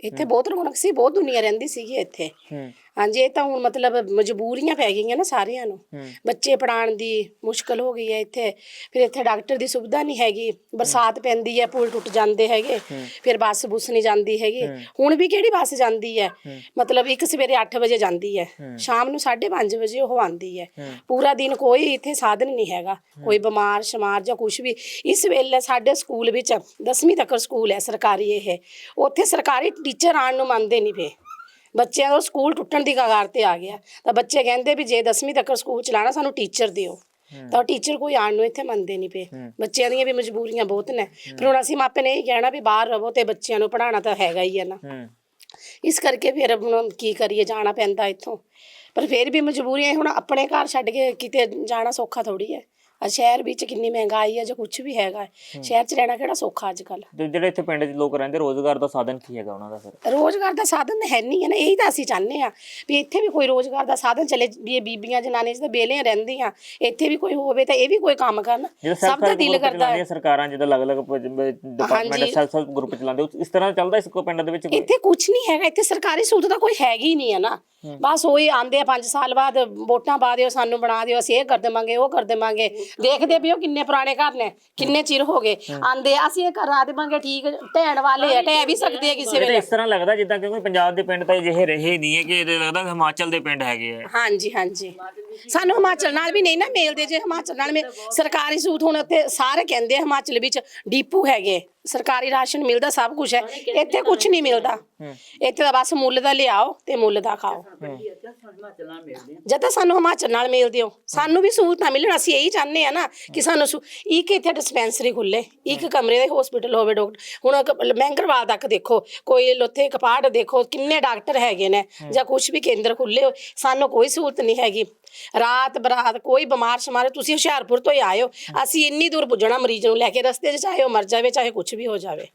ਇੱਥੇ ਬਹੁਤ ਰੌਣਕ ਸੀ ਬਹੁਤ ਦੁਨੀਆ ਰਹਿੰਦੀ ਸੀਗੀ ਇੱਥੇ। ਹੂੰ। ਹਾਂਜੀ ਇਹ ਤਾਂ ਹੁਣ ਮਤਲਬ ਮਜਬੂਰੀਆਂ ਪੈ ਗਈਆਂ ਨਾ ਸਾਰਿਆਂ ਨੂੰ। ਬੱਚੇ ਪੜਾਉਣ ਦੀ ਮੁਸ਼ਕਲ ਹੋ ਗਈ ਹੈ ਇੱਥੇ। ਫਿਰ ਇੱਥੇ ਡਾਕਟਰ ਦੀ ਸੁਵਿਧਾ ਨਹੀਂ ਹੈਗੀ। ਬਰਸਾਤ ਪੈਂਦੀ ਹੈ ਪੁਲ ਟੁੱਟ ਜਾਂਦੇ ਹੈਗੇ। ਫਿਰ ਬੱਸ ਬੁੱਸ ਨਹੀਂ ਜਾਂਦੀ ਹੈਗੀ। ਹੁਣ ਵੀ ਕਿਹੜੀ ਬੱਸ ਜਾਂਦੀ ਹੈ? ਮਤਲਬ ਇੱਕ ਸਵੇਰੇ 8 ਵਜੇ ਜਾਂਦੀ ਹੈ। ਸ਼ਾਮ ਨੂੰ 5:30 ਵਜੇ ਉਹ ਆਉਂਦੀ ਹੈ। ਪੂਰਾ ਦਿਨ ਕੋਈ ਇੱਥੇ ਸਾਧਨ ਨਹੀਂ ਹੈਗਾ। ਕੋਈ ਬਿਮਾਰ ਸ਼ਮਾਰ ਜਾਂ ਕੁਝ ਵੀ। ਇਸ ਵੇਲੇ ਸਾਡੇ ਸਕੂਲ ਵਿੱਚ 10ਵੀਂ ਤੱਕ ਸਕੂਲ ਹੈ ਸਰਕਾਰੀ ਇਹ। ਉੱਥੇ ਸਰਕਾਰੀ ਟੀਚਰ ਆਉਣ ਨੂੰ ਮੰਨਦੇ ਨਹੀਂ ਪਏ। ਬੱਚਿਆਂ ਦਾ ਸਕੂਲ ਟੁੱਟਣ ਦੀ ਕਗਾਰ ਤੇ ਆ ਗਿਆ। ਤਾਂ ਬੱਚੇ ਕਹਿੰਦੇ ਵੀ ਜੇ 10ਵੀਂ ਤੱਕ ਸਕੂਲ ਚਲਾਣਾ ਸਾਨੂੰ ਟੀਚਰ ਦਿਓ। ਤਾਂ ਟੀਚਰ ਕੋਈ ਆਣ ਨੂੰ ਇੱਥੇ ਮੰਨਦੇ ਨਹੀਂ ਪਏ। ਬੱਚਿਆਂ ਦੀਆਂ ਵੀ ਮਜਬੂਰੀਆਂ ਬਹੁਤ ਨੇ। ਫਿਰ ਹੁਣ ਅਸੀਂ ਮਾਪੇ ਨੇ ਇਹ ਕਹਿਣਾ ਵੀ ਬਾਹਰ ਰਹੋ ਤੇ ਬੱਚਿਆਂ ਨੂੰ ਪੜਾਉਣਾ ਤਾਂ ਹੈਗਾ ਹੀ ਹੈ ਨਾ। ਇਸ ਕਰਕੇ ਫਿਰ ਹੁਣ ਕੀ ਕਰੀਏ ਜਾਣਾ ਪੈਂਦਾ ਇੱਥੋਂ। ਪਰ ਫਿਰ ਵੀ ਮਜਬੂਰੀਆਂ ਹੁਣ ਆਪਣੇ ਘਰ ਛੱਡ ਕੇ ਕਿਤੇ ਜਾਣਾ ਸੌਖਾ ਥੋੜੀ ਹੈ। ਆ ਸ਼ਹਿਰ ਵਿੱਚ ਕਿੰਨੀ ਮਹਿੰਗਾਈ ਹੈ ਜਾਂ ਕੁਝ ਵੀ ਹੈਗਾ। ਹੈ। ਸ਼ਹਿਰ 'ਚ ਰਹਿਣਾ ਕਿਹੜਾ ਸੌਖਾ ਅੱਜ ਕੱਲ੍ਹ ਤੇ ਜਿਹੜੇ ਇੱਥੇ ਪਿੰਡ 'ਚ ਲੋਕ ਰਹਿੰਦੇ ਰੋਜ਼ਗਾਰ ਦਾ ਸਾਧਨ ਕੀ ਹੈਗਾ ਉਹਨਾਂ ਦਾ ਫਿਰ? ਰੋਜ਼ਗਾਰ ਦਾ ਸਾਧਨ ਹੈ ਨਹੀਂ ਹੈ ਨਾ ਇਹੀ ਤਾਂ ਅਸੀਂ ਚਾਹੁੰਦੇ ਆ ਵੀ ਇੱਥੇ ਵੀ ਕੋਈ ਰੋਜ਼ਗਾਰ ਦਾ ਸਾਧਨ ਚੱਲੇ ਵੀ ਇਹ ਬੀਬੀਆਂ ਜਨਾਨੀਆਂ ਜਿੱਦਾਂ ਬੇਲੀਆਂ ਰਹਿੰਦੀਆਂ ਇੱਥੇ ਵੀ ਕੋਈ ਹੋਵੇ ਤਾਂ ਇਹ ਵੀ ਕੋਈ ਕੰਮ ਕਰਨ। ਸਭ ਦਾ ਦਿਲ ਕਰਦਾ। ਹੈ ਸਰਕਾਰਾਂ ਜਿਹਦਾ ਅਲੱਗ-ਅਲੱਗ ਡਿਪਾਰਟਮੈਂਟ। ਸੈਲਫ ਹੈਲਪ ਗਰੁੱਪ ਚਲਾਉਂਦੇ ਉਸ- ਇਸ ਤਰ੍ਹਾਂ ਚੱਲਦਾ ਇਸ ਕੋ ਪਿੰਡ ਦੇ ਵਿੱਚ ਕੋਈ? ਇੱਥੇ ਕੁਝ ਨਹੀਂ ਹੈਗਾ ਇੱਥੇ ਸਰਕਾਰੀ ਸਹੂਲਤ ਤਾਂ ਕੋਈ ਹੈਗੀ ਹੀ ਨਹੀਂ ਹੈ। ਨਾ ਬਸ ਉਹੀ ਆਂਦੇ ਆ 5 ਸਾਲ ਬਾਅਦ ਵੋਟਾਂ ਪਾ ਦਿਓ ਸਾਨੂੰ ਬਣਾ ਦਿਓ ਅਸੀਂ ਇਹ ਕਰ ਦੇਵਾਂਗੇ ਉਹ ਕਰ ਦੇਵਾਂਗੇ। ਦੇਖਦੇ ਵੀ ਉਹ ਕਿੰਨੇ ਪੁਰਾਣੇ ਘਰ ਨੇ ਕਿੰਨੇ ਚਿਰ ਹੋ ਗਏ। ਆਂਦੇ ਅਸੀਂ ਇਹ ਕਰਾ ਦੇਵਾਂਗੇ ਠੀਕ ਢਹਿਣ ਵਾਲੇ ਆ ਢਹਿ ਵੀ ਸਕਦੇ ਆ ਕਿਸੇ ਇਹ ਤਾਂ ਵੇਲੇ। ਇਸ ਤਰ੍ਹਾਂ ਲੱਗਦਾ ਜਿੱਦਾਂ ਕਿਉਂਕਿ ਪੰਜਾਬ ਦੇ ਪਿੰਡ ਤਾਂ ਅਜਿਹੇ ਰਹੇ ਨਹੀਂ ਹੈ ਕਿ ਇਹ ਲੱਗਦਾ ਹਿਮਾਚਲ ਦੇ ਪਿੰਡ ਹੈਗੇ ਆ। ਹਾਂਜੀ ਹਾਂਜੀ। ਸਾਨੂੰ ਹਿਮਾਚਲ ਨਾਲ ਵੀ ਨਹੀਂ ਨਾ ਮਿਲਦੇ ਜੇ ਹਿਮਾਚਲ ਨਾਲ ਮਿਲ ਸਰਕਾਰੀ ਸੂਟ ਹੁਣ ਉੱਥੇ ਸਾਰੇ ਕਹਿੰਦੇ ਆ ਹਿਮਾਚਲ ਵਿੱਚ ਡੀਪੂ ਹੈਗੇ। ਸਰਕਾਰੀ ਰਾਸ਼ਨ ਮਿਲਦਾ ਸਭ ਕੁਝ ਹੈ। ਇੱਥੇ ਕੁਝ ਨਹੀਂ ਮਿਲਦਾ। ਇੱਥੇ ਤਾਂ ਬਸ ਮੁੱਲ ਦਾ ਲਿਆਓ ਤੇ ਮੁੱਲ ਦਾ ਖਾਓ। ਜਦ ਤੱਕ ਸਾਨੂੰ ਹਿਮਾਚਲ ਨਾਲ ਮਿਲਦੇ ਹੋ ਸਾਨੂੰ ਵੀ ਸਹੂਲਤਾਂ ਮਿਲਣ ਅਸੀਂ ਇਹੀ ਚਾਹੁੰਦੇ ਆ ਨਾ ਕਿ ਸਾਨੂੰ ਇੱਕ ਇੱਥੇ ਡਿਸਪੈਂਸਰੀ ਖੁੱਲੇ ਇੱਕ ਕਮਰੇ ਦੇ ਹਸਪੀਟਲ ਹੋਵੇ ਡਾਕਟਰ। ਹੁਣ ਮਹਿੰਗਰਵਾਲ ਤੱਕ ਦੇਖੋ ਕੋਈ ਲੋਥੇ ਕਪਾੜ ਦੇਖੋ ਕਿੰਨੇ ਡਾਕਟਰ ਹੈਗੇ ਨੇ ਜਾਂ ਕੁਝ ਵੀ ਕੇਂਦਰ ਖੁੱਲੇ ਹੋ ਸਾਨੂੰ ਕੋਈ ਸਹੂਲਤ ਨਹੀਂ ਹੈਗੀ। ਰਾਤ ਬਰਾਤ ਕੋਈ ਬਿਮਾਰ ਸ਼ਮਾਰ ਤੁਸੀਂ ਹੁਸ਼ਿਆਰਪੁਰ ਤੋਂ ਹੀ ਆਇਓ। ਅਸੀਂ ਇੰਨੀ ਦੂਰ ਪੁੱਜਣਾ ਮਰੀਜ਼ ਨੂੰ ਲੈ ਕੇ ਰਸਤੇ 'ਚ ਚਾਹੇ ਉਹ ਮਰ ਜਾਵੇ ਚਾਹੇ ਕੁਝ ਵੀ ਹੋ ਜਾਵੇ।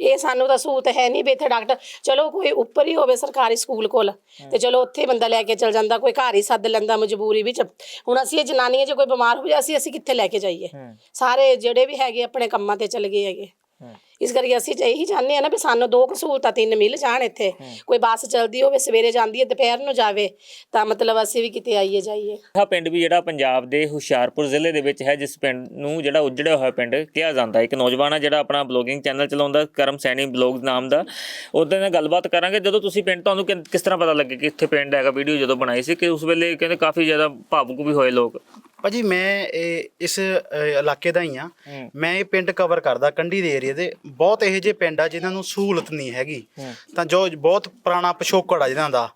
ਇਹ ਸਾਨੂੰ ਤਾਂ ਸਹੂਲਤ ਹੈ ਨਹੀਂ ਵੀ ਇੱਥੇ ਡਾਕਟਰ ਚਲੋ ਕੋਈ ਉੱਪਰ ਹੀ ਹੋਵੇ ਸਰਕਾਰੀ ਸਕੂਲ ਕੋਲ ਤੇ ਚਲੋ ਉੱਥੇ ਬੰਦਾ ਲੈ ਕੇ ਚਲ ਜਾਂਦਾ ਕੋਈ ਘਰ ਹੀ ਸੱਦ ਲੈਂਦਾ ਮਜਬੂਰੀ ਵਿੱਚ। ਹੁਣ ਅਸੀਂ ਇਹ ਜਨਾਨੀਆਂ ਜੇ ਕੋਈ ਬਿਮਾਰ ਹੋ ਜਾਏ ਅਸੀਂ ਅਸੀਂ ਕਿੱਥੇ ਲੈ ਕੇ ਜਾਈਏ? ਸਾਰੇ ਜਿਹੜੇ ਵੀ ਹੈਗੇ ਆਪਣੇ ਕੰਮਾਂ ਤੇ ਚਲੇ ਗਏ ਹੈਗੇ। ਇਸ ਕਰਕੇ ਅਸੀਂ ਇਹੀ ਚਾਹੁੰਦੇ ਆ ਨਾ ਵੀ ਸਾਨੂੰ ਦੋ ਕੁ ਸਹੂਲਤਾਂ ਤਿੰਨ ਮਿਲ ਜਾਣ ਇੱਥੇ। ਕੋਈ ਬੱਸ ਚਲਦੀ ਹੋਵੇ, ਸਵੇਰੇ ਜਾਂਦੀ ਹੈ, ਦੁਪਹਿਰ ਨੂੰ ਜਾਵੇ, ਤਾਂ ਮਤਲਬ ਅਸੀਂ ਵੀ ਕਿਤੇ ਆਈਏ ਜਾਈਏ। ਇਹ ਪਿੰਡ ਵੀ ਜਿਹੜਾ ਪੰਜਾਬ ਦੇ ਹੁਸ਼ਿਆਰਪੁਰ ਜ਼ਿਲ੍ਹੇ ਦੇ ਵਿੱਚ ਹੈ, ਜਿਸ ਪਿੰਡ ਨੂੰ ਜਿਹੜਾ ਉਜੜਿਆ ਹੋਇਆ ਪਿੰਡ ਕਿਹਾ ਜਾਂਦਾ ਇੱਕ ਨੌਜਵਾਨ ਆ ਜਿਹੜਾ ਆਪਣਾ ਬਲੌਗਿੰਗ ਚੈਨਲ ਚਲਾਉਂਦਾ, ਕਰਮ ਸੈਣੀ ਬਲੌਗਸ ਨਾਮ ਦਾ। ਉਹਦੇ ਨਾਲ ਗੱਲਬਾਤ ਕਰਾਂਗੇ, ਜਦੋਂ ਤੁਸੀਂ ਪਿੰਡ ਤੁਹਾਨੂੰ ਕਿਸ ਤਰ੍ਹਾਂ ਪਤਾ ਲੱਗੇ ਕਿ ਇੱਥੇ ਪਿੰਡ ਹੈਗਾ, ਵੀਡੀਓ ਜਦੋਂ ਬਣਾਈ ਸੀ, ਕਿ ਉਸ ਵੇਲੇ ਕਹਿੰਦੇ ਕਾਫੀ ਜ਼ਿਆਦਾ ਭਾਵੁਕ ਵੀ ਹੋਏ ਲੋਕ। ਭਾਜੀ ਮੈਂ ਇਹ ਇਸ ਅ, ਇਲਾਕੇ ਦਾ ਹੀ ਆ। ਮੈਂ ਇਹ ਪਿੰਡ ਕਵਰ ਕਰਦਾ ਕੰਢੀ ਦੇ ਏਰੀਆ ਦੇ। ਬਹੁਤ ਇਹੋ ਜਿਹੇ ਪਿੰਡ ਆ ਜਿਨ੍ਹਾਂ ਨੂੰ ਸਹੂਲਤ ਨਹੀਂ ਹੈਗੀ। ਤਾਂ ਜੋ ਬਹੁਤ ਪੁਰਾਣਾ ਪਿਛੋਕੜ ਆ ਜਿਨ੍ਹਾਂ ਦਾ।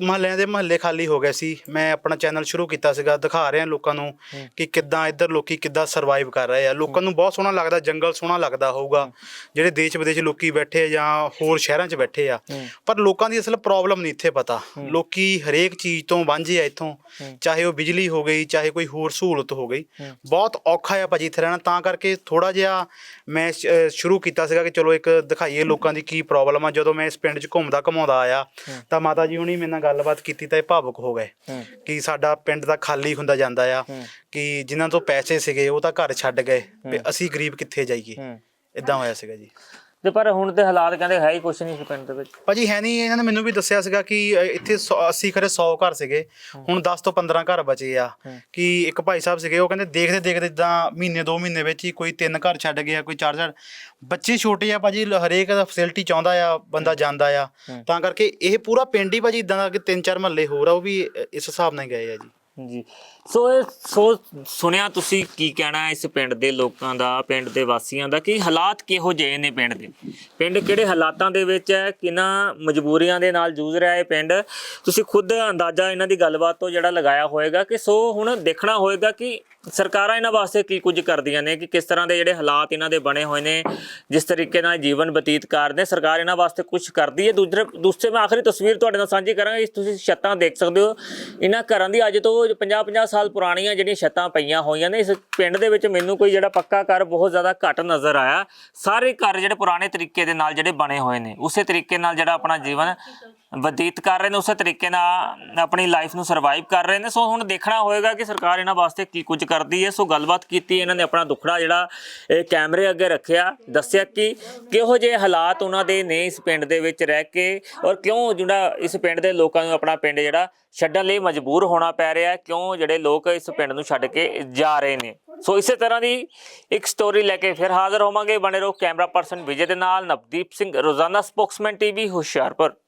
ਮਹੱਲਿਆਂ ਦੇ ਮਹੱਲੇ ਖਾਲੀ ਹੋ ਗਏ ਸੀ। ਮੈਂ ਆਪਣਾ ਚੈਨਲ ਸ਼ੁਰੂ ਕੀਤਾ ਸੀਗਾ ਦਿਖਾ ਰਿਹਾ ਲੋਕਾਂ ਨੂੰ ਕਿ ਕਿੱਦਾਂ ਇੱਧਰ ਲੋਕੀ ਕਿੱਦਾਂ ਸਰਵਾਈਵ ਕਰ ਰਹੇ ਆ। ਲੋਕਾਂ ਨੂੰ ਬਹੁਤ ਸੋਹਣਾ ਲੱਗਦਾ ਜੰਗਲ ਸੋਹਣਾ ਲੱਗਦਾ ਹੋਊਗਾ। ਜਿਹੜੇ ਦੇਸ਼ ਵਿਦੇਸ਼ ਲੋਕੀ ਬੈਠੇ ਆ ਜਾਂ ਹੋਰ ਸ਼ਹਿਰਾਂ 'ਚ ਬੈਠੇ ਆ ਪਰ ਲੋਕਾਂ ਦੀ ਅਸਲ ਪ੍ਰੋਬਲਮ ਨਹੀਂ ਇੱਥੇ ਪਤਾ। ਲੋਕੀ ਹਰੇਕ ਚੀਜ਼ ਤੋਂ ਵਾਂਝੇ ਆ ਇੱਥੋਂ ਚਾਹੇ ਉਹ ਬਿਜਲੀ ਹੋ ਗਈ ਚਾਹੇ ਕੋਈ ਹੋਰ ਸਹੂਲਤ ਹੋ ਗਈ। ਬਹੁਤ ਔਖਾ ਆ ਭਾਜੀ ਇੱਥੇ ਰਹਿਣਾ। ਤਾਂ ਕਰਕੇ ਥੋੜਾ ਜਿਹਾ ਮੈਂ ਸ਼- ਸ਼ੁਰੂ ਕੀਤਾ ਸੀਗਾ ਕਿ ਚਲੋ ਇੱਕ ਦਿਖਾਈਏ ਲੋਕਾਂ ਦੀ ਕੀ ਪ੍ਰੋਬਲਮ ਆ। ਜਦੋਂ ਮੈਂ ਇਸ ਪਿੰਡ 'ਚ ਘੁੰਮਦਾ ਘਮਾਉਂਦਾ ਆਇਆ ਤਾਂ ਮਾਤਾ ਜੀ ਹੁਣੀ ਮੇਰੇ ਨਾਲ ਗੱਲਬਾਤ ਕੀਤੀ ਤਾਂ ਇਹ ਭਾਵੁਕ ਹੋ ਗਏ ਕਿ ਸਾਡਾ ਪਿੰਡ ਤਾਂ ਖਾਲੀ ਹੁੰਦਾ ਜਾਂਦਾ ਆ ਕਿ ਜਿਨ੍ਹਾਂ ਤੋਂ ਪੈਸੇ ਸੀਗੇ ਉਹ ਤਾਂ ਘਰ ਛੱਡ ਗਏ ਅਸੀਂ ਗਰੀਬ ਕਿੱਥੇ ਜਾਈਏ। ਇਦਾਂ ਹੋਇਆ ਸੀਗਾ ਜੀ। ਤੇ ਪਰ ਹੁਣ ਤੇ ਹਾਲਾਤ ਕਹਿੰਦੇ ਹੈ ਹੀ ਕੁਛ ਨਹੀਂ ਸੀ ਪਿੰਡ ਦੇ ਵਿੱਚ। ਭਾਜੀ ਹੈ ਨਹੀਂ ਇਹਨਾਂ ਨੇ ਮੈਨੂੰ ਵੀ ਦੱਸਿਆ ਸੀਗਾ ਕਿ ਅ, ਇੱਥੇ 80 ਖਰੇ 100 ਘਰ ਸੀਗੇ। ਹੁਣ 10 ਤੋਂ 15 ਘਰ ਬਚੇ ਆ। ਕਿ ਇੱਕ ਭਾਈ ਸਾਹਿਬ ਸੀਗੇ ਉਹ ਕਹਿੰਦੇ ਦੇਖਦੇ ਦੇਖਦੇ ਇਦਾਂ ਮਹੀਨੇ ਦੋ ਮਹੀਨੇ ਵਿੱਚ ਹੀ ਕੋਈ ਤਿੰਨ ਘਰ ਛੱਡ ਗਿਆ ਕੋਈ ਚਾਰ ਚਾਰ। ਬੱਚੇ ਛੋਟੇ ਆ ਭਾਜੀ ਲ- ਹਰੇਕ ਦਾ ਫੈਸਿਲਿਟੀ ਚਾਹੁੰਦਾ ਆ ਬੰਦਾ ਜਾਂਦਾ ਆ। ਤਾਂ ਕਰਕੇ ਇਹ ਪੂਰਾ ਪਿੰਡ ਹੀ ਭਾਜੀ ਇਦਾਂ ਦਾ ਕਿ ਤਿੰਨ ਚਾਰ ਮਹੱਲੇ ਹੋਰ ਆ ਉਹ ਵੀ ਅ, ਇਸ ਹਿਸਾਬ ਨਾਲ ਹੀ ਗਏ ਆ ਜੀ। ਜੀ। ਸੋ ਇਹ ਸੋ ਸੁਣਿਆ ਤੁਸੀਂ ਕੀ ਕਹਿਣਾ ਹੈ ਇਸ ਪਿੰਡ ਦੇ ਲੋਕਾਂ ਦਾ, ਪਿੰਡ ਦੇ ਵਾਸੀਆਂ ਦਾ, ਕਿ ਹਾਲਾਤ ਕਿਹੋ ਜਿਹੇ ਨੇ ਪਿੰਡ ਦੇ? ਪਿੰਡ ਕਿਹੜੇ ਹਾਲਾਤਾਂ ਦੇ ਵਿੱਚ ਹੈ, ਕਿੰਨਾ ਮਜਬੂਰੀਆਂ ਦੇ ਨਾਲ ਜੂਝ ਰਿਹਾ ਹੈ ਪਿੰਡ? ਤੁਸੀਂ ਖੁਦ ਅੰਦਾਜ਼ਾ ਇਹਨਾਂ ਦੀ ਗੱਲਬਾਤ ਤੋਂ ਜਿਹੜਾ ਲਗਾਇਆ ਹੋਏਗਾ ਕਿ ਸੋ ਹੁਣ ਦੇਖਣਾ ਹੋਏਗਾ ਕਿ ਸਰਕਾਰਾਂ ਇਹਨਾਂ ਵਾਸਤੇ ਕੀ ਕੁਝ ਕਰਦੀਆਂ ਨੇ, ਕਿ ਕਿਸ ਤਰ੍ਹਾਂ ਦੇ ਜਿਹੜੇ ਹਾਲਾਤ ਇਹਨਾਂ ਦੇ ਬਣੇ ਹੋਏ ਨੇ, ਜਿਸ ਤਰੀਕੇ ਨਾਲ ਜੀਵਨ ਬਤੀਤ ਕਰਦੇ ਸਰਕਾਰ ਇਹਨਾਂ ਵਾਸਤੇ ਕੁਝ ਕਰਦੀ ਹੈ। ਦੂਜੇ, ਦੂਸਰੇ, ਮੈਂ ਆਖਰੀ ਤਸਵੀਰ ਤੁਹਾਡੇ ਨਾਲ ਸਾਂਝੀ ਕਰਾਂਗਾ, ਇਸ ਤੁਸੀਂ ਛੱਤਾਂ ਦੇਖ ਸਕਦੇ ਹੋ। ਇਹਨਾਂ ਘਰਾਂ ਦੀ ਅੱਜ ਤੋਂ 50 50 ਸਾਲ ਪੁਰਾਣੀਆਂ ਜਿਹੜੀਆਂ ਛੱਤਾਂ ਪਈਆਂ ਹੋਈਆਂ ਨੇ, ਇਸ ਪਿੰਡ ਦੇ ਵਿੱਚ ਮੈਨੂੰ ਕੋਈ ਜਿਹੜਾ ਪੱਕਾ ਘਰ ਬਹੁਤ ਜ਼ਿਆਦਾ ਘੱਟ ਨਜ਼ਰ ਆਇਆ। ਸਾਰੇ ਘਰ ਜਿਹੜੇ ਪੁਰਾਣੇ ਤਰੀਕੇ ਦੇ ਨਾਲ ਜਿਹੜੇ ਬਣੇ ਹੋਏ ਨੇ, ਉਸੇ ਤਰੀਕੇ ਨਾਲ ਜਿਹੜਾ ਆਪਣਾ ਜੀਵਨ ਬਤੀਤ ਕਰ ਰਹੇ ਨੇ, ਉਸੇ ਤਰੀਕੇ ਨਾਲ ਆਪਣੀ ਲਾਈਫ ਨੂੰ ਸਰਵਾਈਵ ਕਰ ਰਹੇ ਨੇ। ਸੋ ਹੁਣ ਦੇਖਣਾ ਹੋਏਗਾ ਕਿ ਸਰਕਾਰ ਇਹਨਾਂ ਵਾਸਤੇ ਕੀ ਕੁਝ ਕਰਦੀ ਹੈ। ਸੋ ਗੱਲਬਾਤ ਕੀਤੀ, ਇਹਨਾਂ ਨੇ ਆਪਣਾ ਦੁੱਖੜਾ ਜਿਹੜਾ ਇਹ ਕੈਮਰੇ ਅੱਗੇ ਰੱਖਿਆ, ਦੱਸਿਆ ਕਿ ਕਿਹੋ ਜਿਹੇ ਹਾਲਾਤ ਉਹਨਾਂ ਦੇ ਨੇ ਇਸ ਪਿੰਡ ਦੇ ਵਿੱਚ ਰਹਿ ਕੇ ਔਰ ਕਿਉਂ ਜਿਹੜਾ ਇਸ ਪਿੰਡ ਦੇ ਲੋਕਾਂ ਨੂੰ ਆਪਣਾ ਪਿੰਡ ਜਿਹੜਾ ਛੱਡਣ ਲਈ ਮਜਬੂਰ ਹੋਣਾ ਪੈ ਰਿਹਾ ਹੈ, ਕਿਉਂ ਜਿਹੜੇ ਲੋਕ ਇਸ ਪਿੰਡ ਨੂੰ ਛੱਡ ਕੇ ਜਾ ਰਹੇ ਨੇ। ਸੋ ਇਸੇ ਤਰ੍ਹਾਂ ਦੀ ਇੱਕ ਸਟੋਰੀ ਲੈ ਕੇ ਫਿਰ ਹਾਜ਼ਰ ਹੋਵਾਂਗੇ। ਬਣੇ ਰਹੋ ਕੈਮਰਾ ਪਰਸਨ ਵਿਜੇ ਦੇ ਨਾਲ, ਨਵਦੀਪ ਸਿੰਘ ਰੋਜ਼ਾਨਾ ਸਪੋਕਸਮੈਨ ਟੀਵੀ ਹੁਸ਼ਿਆਰਪੁਰ।